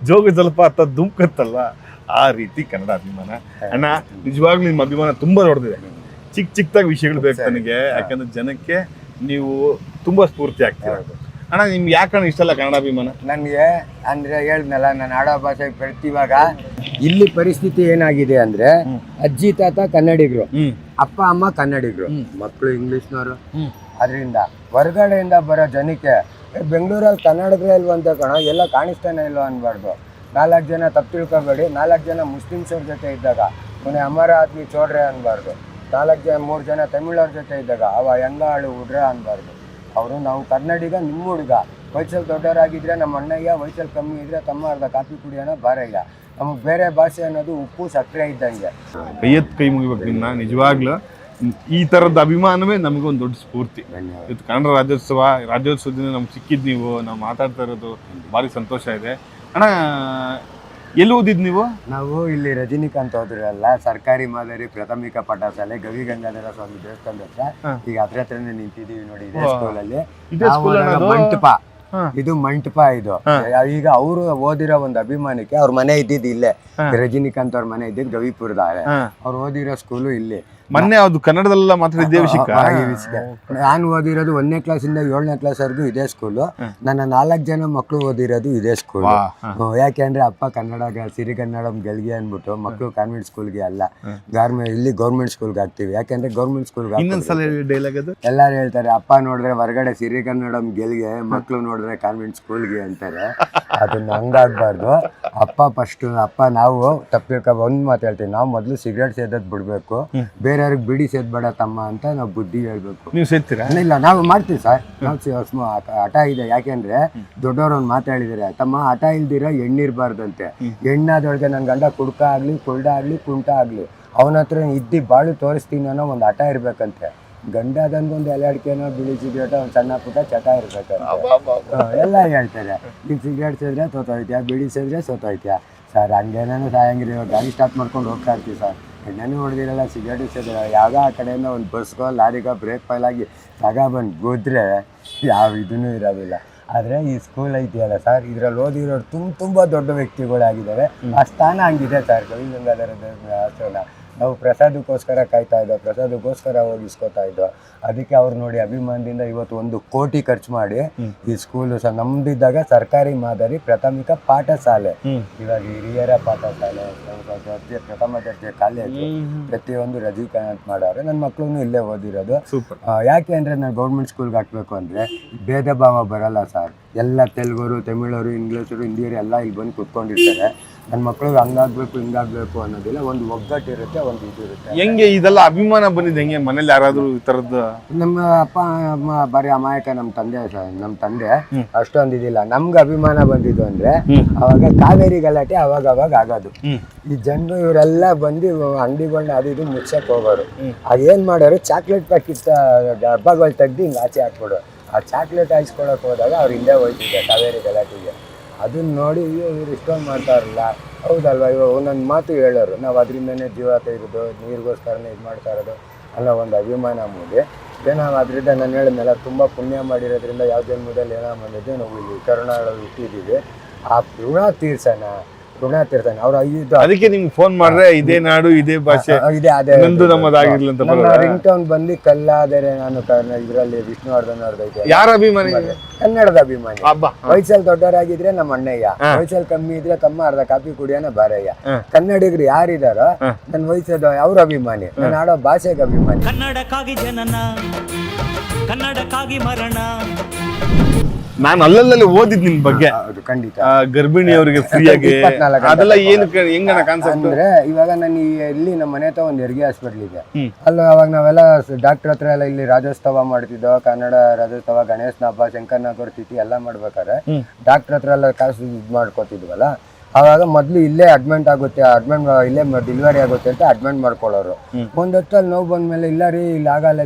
ಜೋಗ ಜಲಪಾತ ಧುಮ್ಕತ್ತಲ್ಲ ಆ ರೀತಿ ಕನ್ನಡ ಅಭಿಮಾನ. ಅಣ್ಣ ನಿಜವಾಗ್ಲೂ ನಿಮ್ಮ ಅಭಿಮಾನ ತುಂಬ ದೊಡ್ಡದಿದೆ. ಚಿಕ್ಕ ಚಿಕ್ಕದಾಗಿ ವಿಷಯಗಳು ಬೇಕು ನನಗೆ ಯಾಕಂದ್ರೆ ಜನಕ್ಕೆ ನೀವು ತುಂಬ ಸ್ಫೂರ್ತಿ ಆಗ್ತೀರ. ಅಣ್ಣ ನಿಮ್ಗೆ ಯಾಕಣ್ಣ ಇಷ್ಟಲ್ಲ ಕನ್ನಡ ಅಭಿಮಾನ? ನನಗೆ ಅಂದರೆ ಹೇಳಿದ್ನಲ್ಲ ನಾನು ಆಡೋ ಭಾಷೆ ಇವಾಗ ಇಲ್ಲಿ ಪರಿಸ್ಥಿತಿ ಏನಾಗಿದೆ ಅಂದರೆ ಅಜ್ಜಿ ತಾತ ಕನ್ನಡಿಗರು ಅಪ್ಪ ಅಮ್ಮ ಕನ್ನಡಿಗರು. ಮಕ್ಕಳು ಇಂಗ್ಲೀಷ್ನವರು. ಅದರಿಂದ ಹೊರಗಡೆಯಿಂದ ಬರೋ ಜನಕ್ಕೆ "ಏ, ಬೆಂಗಳೂರಲ್ಲಿ ಕನ್ನಡದೇ ಇಲ್ವ ಅಂತ ಕಣ, ಎಲ್ಲ ಕಾಣಿಸ್ತಾನೆ ಇಲ್ವ ಅನ್ಬಾರ್ದು. ನಾಲ್ಕು ಜನ ತಪ್ಪು ತಿಳ್ಕೊಬೇಡಿ, ನಾಲ್ಕು ಜನ ಮುಸ್ಲಿಮ್ಸವ್ರ ಜೊತೆ ಇದ್ದಾಗ ಮೊನ್ನೆ ಅಮರ ಆದ್ಮಿ ಚೋಡ್ರೆ ಅನ್ಬಾರ್ದು, ನಾಲ್ಕು ಜನ ಮೂರು ಜನ ತಮಿಳವ್ರ ಜೊತೆ ಇದ್ದಾಗ, ಅವ ಹೆಂಗಾಳು ಹುಡ್ರ ಅನ್ಬಾರ್ದು. ಅವರು ನಾವು ಕನ್ನಡಿಗ, ನಿಮ್ಮ ಹುಡುಗ. ವಯಸ್ಸಲ್ಲಿ ದೊಡ್ಡವರಾಗಿದ್ದರೆ ನಮ್ಮ ಅಣ್ಣಯ್ಯ ವಯಸ್ಸಲ್ಲಿ ಕಮ್ಮಿ ಇದ್ದರೆ ತಮ್ಮ ಅರ್ಧ ಕಾಫಿ ಕುಡಿಯೋಣ, ಬಾರಯ್ಯ. ನಮಗೆ ಬೇರೆ ಭಾಷೆ ಅನ್ನೋದು ಉಪ್ಪು ಸಕ್ಕರೆ ಇದ್ದಂಗೆ. ಕೈ ಮುಗಿಬೇಕು ನಿನ್ನ, ನಿಜವಾಗ್ಲೂ. ಈ ತರದ ಅಭಿಮಾನವೇ ನಮಗೊಂದು ದೊಡ್ಡ ಸ್ಫೂರ್ತಿ. ಇವತ್ತು ಕನ್ನಡ ರಾಜ್ಯೋತ್ಸವ ರಾಜ್ಯೋತ್ಸವದಿಂದ ನಮ್ಗೆ ಸಿಕ್ಕಿದ್ ನೀವು ನಾವು ಮಾತಾಡ್ತಾ ಇರೋದು ಭಾರಿ ಸಂತೋಷ ಇದೆ. ಅಣ್ಣ ಎಲ್ಲಿ ಓದಿದ್ ನೀವು? ನಾವು ಇಲ್ಲಿ ರಜನಿಕಾಂತ್ ಹೋದ್ರಲ್ಲ ಸರ್ಕಾರಿ ಮಾದರಿ ಪ್ರಾಥಮಿಕ ಪಾಠಶಾಲೆ ಗವಿ ಗಂಗಾಧರ ಸ್ವಾಮಿ ದೇವಸ್ಥಾನದ ಹತ್ರ. ಈಗ ಅದ್ರ ಹತ್ರನೇ ನಿಂತಿದೀವಿ ನೋಡಿ ಇದೇ. ಸ್ಕೂಲಲ್ಲಿ. ನಾವು ಮಂಟಪ. ಇದು ಮಂಟಪ ಇದು. ಈಗ ಅವರು ಓದಿರೋ ಒಂದು ಅಭಿಮಾನಕ್ಕೆ ಅವ್ರ ಮನೆ ಇದ್ದಿದ್ದು ಇಲ್ಲೇ. ರಜನಿಕಾಂತ್ ಅವ್ರ ಮನೆ ಇದ್ದಿದ್ದು ಗವಿಪುರದ ಹಾ. ಅವ್ರು ಓದಿರೋ ಸ್ಕೂಲು ಇಲ್ಲಿ. ಮೊನ್ನೆ ಅದು ಕನ್ನಡದಲ್ಲ ಮಾತಾಡಿದ್ದೇ ವಿಷಯ. ನಾನು ಓದಿರೋದು ಒಂದನೇ ಕ್ಲಾಸಿಂದ ಏಳನೇ ಕ್ಲಾಸ್ವರೆಗೂ ಇದೇ ಸ್ಕೂಲು ನನ್ನ ನಾಲ್ಕು ಜನ ಮಕ್ಕಳು ಓದಿರೋದು ಇದೇ ಸ್ಕೂಲ್ ಯಾಕೆ ಅಂದ್ರೆ ಯಾಕೆಂದ್ರೆ ಅಪ್ಪ ಕನ್ನಡ ಸಿರಿ ಸಿರಿಗನ್ನಡಂ ಗೆಲ್ಗೆ ಅಂದ್ಬಿಟ್ಟು ಮಕ್ಕಳು ಕಾನ್ವೆಂಟ್ ಸ್ಕೂಲ್ಗೆ ಅಲ್ಲ. ಗಾರ್ಮೆಂಟ್ ಇಲ್ಲಿ ಗೌರ್ಮೆಂಟ್ ಸ್ಕೂಲ್ಗೆ ಹಾಕ್ತೀವಿ. ಯಾಕೆಂದ್ರೆ ಗೌರ್ಮೆಂಟ್ ಸ್ಕೂಲ್ಗೆ ಎಲ್ಲಾರು ಹೇಳ್ತಾರೆ ಅಪ್ಪ ನೋಡಿದ್ರೆ ಹೊರಗಡೆ ಸಿರಿಗನ್ನಡಂ ಗೆಲ್ಗೆ ಮಕ್ಕಳು ನೋಡಿದ್ರೆ ಕಾನ್ವೆಂಟ್ ಸ್ಕೂಲ್ಗೆ ಅಂತಾರೆ. ಅದನ್ನ ಹಂಗಾಗ್ಬಾರ್ದು. ಅಪ್ಪ ಫಸ್ಟ್ ಅಪ್ಪ ನಾವು ತಪ್ಪಿರ್ಕ ಒಂದು ಮಾತು ಹೇಳ್ತೀವಿ ನಾವು ಮೊದಲು ಸಿಗರೇಟ್ ಸೇದೋದು ಬಿಡಬೇಕು. ಬೇರೆಯವ್ರಿಗೆ ಬಿಡಿ ಸೇದ್ಬೇಡ ತಮ್ಮ ಅಂತ ನಾವು ಬುದ್ಧಿ ಹೇಳ್ಬೇಕು. ನೀವು ಸೇರ್ತೀರಾ ಇಲ್ಲ ನಾವು ಮಾಡ್ತೀವಿ ಸರ್. ನಾವು ಹಠ- ಇದೆ. ಯಾಕೆಂದ್ರೆ ದೊಡ್ಡವ್ರು ಒಂದು ಮಾತಾಡಿದ್ದಾರೆ ತಮ್ಮ ಹಠ ಇಲ್ದಿರ ಎಣ್ಣಿರ್ಬಾರ್ದಂತೆ. ಎಣ್ಣಾದೊಳಗೆ ನನ್ನ ಗಂಡ ಕುಡ್ಕ ಆಗಲಿ ಕುಲ್ಡ ಆಗಲಿ ಕುಂಟ ಆಗಲಿ ಅವನ ಹತ್ರ ಇದ್ದಿ ಬಾಳು ತೋರಿಸ್ತೀನಿ ಅನ್ನೋ ಒಂದು ಹಠ ಇರ್ಬೇಕಂತೆ. ಗಂಡ ಅದನ್ಗೊಂದು ಎಲೆ ಅಡಿಕೆನೋ ಬಿಳಿ ಸಿಗರೇಟ್ ಒಂದು ಸಣ್ಣ ಪುಟ್ಟ ಚಟ ಇರಬೇಕು ಎಲ್ಲ ಹೇಳ್ತಾರೆ. ನೀವು ಸಿಗರೇಟ್ ಸೇದ್ರೆ ಸೋತೋಯ್ತ್ಯಾ? ಬಿಡಿ ಸೇದ್ರೆ ಸೋತೋಯ್ತ್ಯಾ? ಸರ್ ಹಂಗೇನೇನು ಸಾಯಂಗಿರಿ ಗಾಡಿ ಸ್ಟಾರ್ಟ್ ಮಾಡ್ಕೊಂಡು ಹೋಗ್ತಾ ಇರ್ತೀವಿ ಸರ್. ಎಣ್ಣೆನೂ ಹೊಡೆದಿರಲ್ಲ ಸಿಗರೇಟು ಸೇದಿರಲ್ಲ ಯಾವುದೋ ಆ ಕಡೆಯಿಂದ ಒಂದು ಬಸ್ಗೋ ಲಾರಿಗೋ ಬ್ರೇಕ್ ಫೈಲ್ ಆಗಿ ಬಂದು ಗುದ್ರೆ ಯಾವ ಇದೂ ಇರೋದಿಲ್ಲ. ಆದರೆ ಈ ಸ್ಕೂಲ್ ಐತಿಯಲ್ಲ ಸರ್ ಇದರಲ್ಲಿ ಓದಿರೋರು ತುಂಬ ತುಂಬ ದೊಡ್ಡ ವ್ಯಕ್ತಿಗಳಾಗಿದ್ದಾವೆ ಆ ಸ್ಥಾನ ಹಂಗಿದೆ ಸರ್ ಗಂಗಾಧರ ದೇವರ ಆಶ್ರಮ ನಾವು ಪ್ರಸಾದಕ್ಕೋಸ್ಕರ ಕಾಯ್ತಾ ಇದ್ದೋ ಪ್ರಸಾದಕ್ಕೋಸ್ಕರ ಹೋಗಿಸ್ಕೋತಾ ಇದ್ದೋ ಅದಕ್ಕೆ ಅವ್ರು ನೋಡಿ ಅಭಿಮಾನದಿಂದ ಇವತ್ತು ಒಂದು ಕೋಟಿ ಖರ್ಚು ಮಾಡಿ ಈ ಸ್ಕೂಲು ಸಹ ನಮ್ದಿದ್ದಾಗ ಸರ್ಕಾರಿ ಮಾದರಿ ಪ್ರಾಥಮಿಕ ಪಾಠಶಾಲೆ. ಇವಾಗ ಹಿರಿಯರ ಪಾಠಶಾಲೆ ದರ್ಜೆ ಪ್ರಥಮ ದರ್ಜೆ ಕಾಲೇಜು ಪ್ರತಿಯೊಂದು ರಜೀಕರಣ ಮಾಡವ್ರೆ ನನ್ನ ಮಕ್ಕಳು ಇಲ್ಲೇ ಓದಿರೋದು. ಯಾಕೆ ಅಂದರೆ ನಾನು ಗೌರ್ಮೆಂಟ್ ಸ್ಕೂಲ್ಗೆ ಹಾಕ್ಬೇಕು ಅಂದರೆ ಭೇದ ಭಾವ ಬರಲ್ಲ ಸರ್. ಎಲ್ಲ ತೆಲುಗರು ತಮಿಳರು ಇಂಗ್ಲೀಷರು ಹಿಂದಿಯರು ಎಲ್ಲ ಇಲ್ಲಿ ಬಂದು ಕುತ್ಕೊಂಡಿರ್ತಾರೆ. ನನ್ನ ಮಕ್ಕಳು ಹಂಗಾಗ್ಬೇಕು ಹಿಂಗಾಗ್ಬೇಕು ಅನ್ನೋದಿಲ್ಲ. ಒಂದು ಒಗ್ಗಟ್ಟಿರುತ್ತೆ ಒಂದು ಇದು ಇರುತ್ತೆ ಹೆಂಗೆ ಇದೆಲ್ಲ ಅಭಿಮಾನ ಬಂದಿದೆ? ಹೆಂಗೆ ಮನೇಲಿ ಯಾರಾದರೂ ಈ ತರದ್ದು ನಮ್ಮ ಅಪ್ಪ ಅಮ್ಮ ಬರೀ ಅಮಾಯಕ ನಮ್ಮ ತಂದೆ ಸರ್ ನಮ್ಮ ತಂದೆ ಅಷ್ಟೊಂದು ಇದಿಲ್ಲ. ನಮ್ಗೆ ಅಭಿಮಾನ ಬಂದಿದ್ದು ಅಂದ್ರೆ ಅವಾಗ ಕಾವೇರಿ ಗಲಾಟೆ ಅವಾಗ ಅವಾಗ ಆಗೋದು ಈ ಜನರು ಇವರೆಲ್ಲ ಬಂದು ಅಂಗಡಿಗಳನ್ನ ಅದು ಇದು ಮುಚ್ಚಕ್ಕೆ ಹೋಗೋರು. ಅದೇನ್ ಏನು ಮಾಡೋರು? ಚಾಕ್ಲೇಟ್ ಪ್ಯಾಕೆಟ್ ಡಬ್ಬಗಳು ತೆಗ್ದು ಹಿಂಗೆ ಆಚೆ ಹಾಕ್ಬಿಡೋರು. ಆ ಚಾಕ್ಲೇಟ್ ಹಾಯಿಸ್ಕೊಳಕ್ಕೆ ಹೋದಾಗ ಅವ್ರು ಹಿಂದೆ ಹೋಯ್ತಿದ್ದೆ ಕಾವೇರಿ ಗಲಾಟೆಗೆ. ಅದನ್ನ ನೋಡಿ ಅಯ್ಯೋ ಇವ್ರು ಇಷ್ಟೊಂದು ಮಾಡ್ತಾರಲ್ಲ. ಹೌದಲ್ವಾ? ಇವಾಗ ಒಂದೊಂದು ಮಾತು ಹೇಳೋರು. ನಾವು ಅದರಿಂದನೇ ಜೀವ ತೆಗೆದು ನೀರಿಗೋಸ್ಕರನೇ ಇದು ಮಾಡ್ತಾ ಇರೋದು. ಅನ್ನೋ ಒಂದು ಅಭಿಮಾನ ಮೂಡಿ. ಏನೋ ಅದರಿಂದ ನಾನು ಹೇಳಿದ್ನಲ್ಲ ತುಂಬ ಪುಣ್ಯ ಮಾಡಿರೋದ್ರಿಂದ ಯಾವ ಜನ್ಮದಲ್ಲಿ ಏನೋ ಬಂದಿದ್ದೆ ನಾವು ಇಲ್ಲಿ ಕರುಣಾಳು ಇಟ್ಟಿದ್ದೀವಿ ಆ ಋಣ ತೀರ್ಸೋಣ ಋಣ ತೀರ್ಸೋಣ ಅವ್ರ ಐದು ಅದಕ್ಕೆ ನಿಮ್ಗೆ ಫೋನ್ ಮಾಡಿದ್ರೆ ಇದೇ ನಾಡು ಇದೇ ಭಾಷೆ. ಇದೆ ಅದೇ ನಂದು ನಮ್ಮದಾಗಿರ್ಲಿ ಅಂತ ನಮ್ಮ? ರಿಂಗ್ ಟೌನ್ ಬಂದು ಕಲ್ಲಾದರೆ ನಾನು ಇದರಲ್ಲಿ ವಿಷ್ಣುವರ್ಧನ್ ಅವ್ರದ್ದು ಯಾರ ಅಭಿಮಾನಿ? ಕನ್ನಡದ ಅಭಿಮಾನಿ. ವಯಸ್ಸಲ್ಲಿ ದೊಡ್ಡವರಾಗಿದ್ರೆ ನಮ್ಮ ಅಣ್ಣಯ್ಯ. ವಯಸ್ಸಲ್ಲಿ ಕಮ್ಮಿ ಇದ್ರೆ ತಮ್ಮ ಅರ್ಧ ಕಾಪಿ ಕುಡಿಯೋನ ಬಾರಯ್ಯ. ಕನ್ನಡಿಗರು ಯಾರಿದಾರೋ ನನ್ನ ವಯಸ್ಸದ ಅವ್ರ ಅಭಿಮಾನಿ. ನಾನು ಆಡೋ ಭಾಷೆಗೆ ಅಭಿಮಾನಿ. ಕನ್ನಡಕ್ಕಾಗಿ ಜನನ ಕನ್ನಡಕ್ಕಾಗಿ ಮರಣ. ನಾನು ಅಲ್ಲಲ್ಲಿ ಓದಿದ್ ನಿನ್ ಬಗ್ಗೆ. ಅದು ಖಂಡಿತ. ಗರ್ಭಿಣಿ ಗರ್ಭಿಣಿಯವರಿಗೆ ಇಪ್ಪತ್ನಾಲ್ಕು ಗಂಟೆ ಅದೆಲ್ಲ ಏನು ಹೆಂಗಣ ಕಾನ್ಸೆಪ್ಟ್ ಅಂದ್ರೆ ಇವಾಗ ನಾನು ಈ ಇಲ್ಲಿ ನಮ್ಮ ಮನೆ ಹತ್ರ ಒಂದು ಹೆರಿಗೆ ಹಾಸ್ಪಿಟಲ್ ಇದೆ. ಅಲ್ಲ ಅವಾಗ ನಾವೆಲ್ಲ ಡಾಕ್ಟರ್ ಹತ್ರ ಎಲ್ಲ ಇಲ್ಲಿ ರಾಜ್ಯೋತ್ಸವ ಮಾಡ್ತಿದ್ದೋ ಕನ್ನಡ ರಾಜ್ಯೋತ್ಸವ ಗಣೇಶನ ಹಬ್ಬ ಶಂಕರನಾಗೌಡ ತಿಥಿ ಎಲ್ಲ ಮಾಡ್ಬೇಕಾದ್ರೆ ಡಾಕ್ಟರ್ ಹತ್ರ ಎಲ್ಲ ಕಾಸು ಇದು ಮಾಡ್ಕೊತಿದ್ವಲ್ಲ ಅವಾಗ ಮೊದಲು ಇಲ್ಲೇ ಅಡ್ಮಿಂಟ್ ಆಗುತ್ತೆ ಅಡ್ಮಿಂಟ್ ಇಲ್ಲೇ ಡೆಲಿವರಿ ಆಗುತ್ತೆ ಅಂತ ಅಡ್ಮಿಂಟ್ ಮಾಡ್ಕೊಳ್ಳೋರು. ಒಂದ್ ಹೊತ್ತಲ್ಲಿ ನೋವು ಬಂದ್ಮೇಲೆ ಇಲ್ಲ ರೀ ಇಲ್ಲಿ ಆಗಲ್ಲ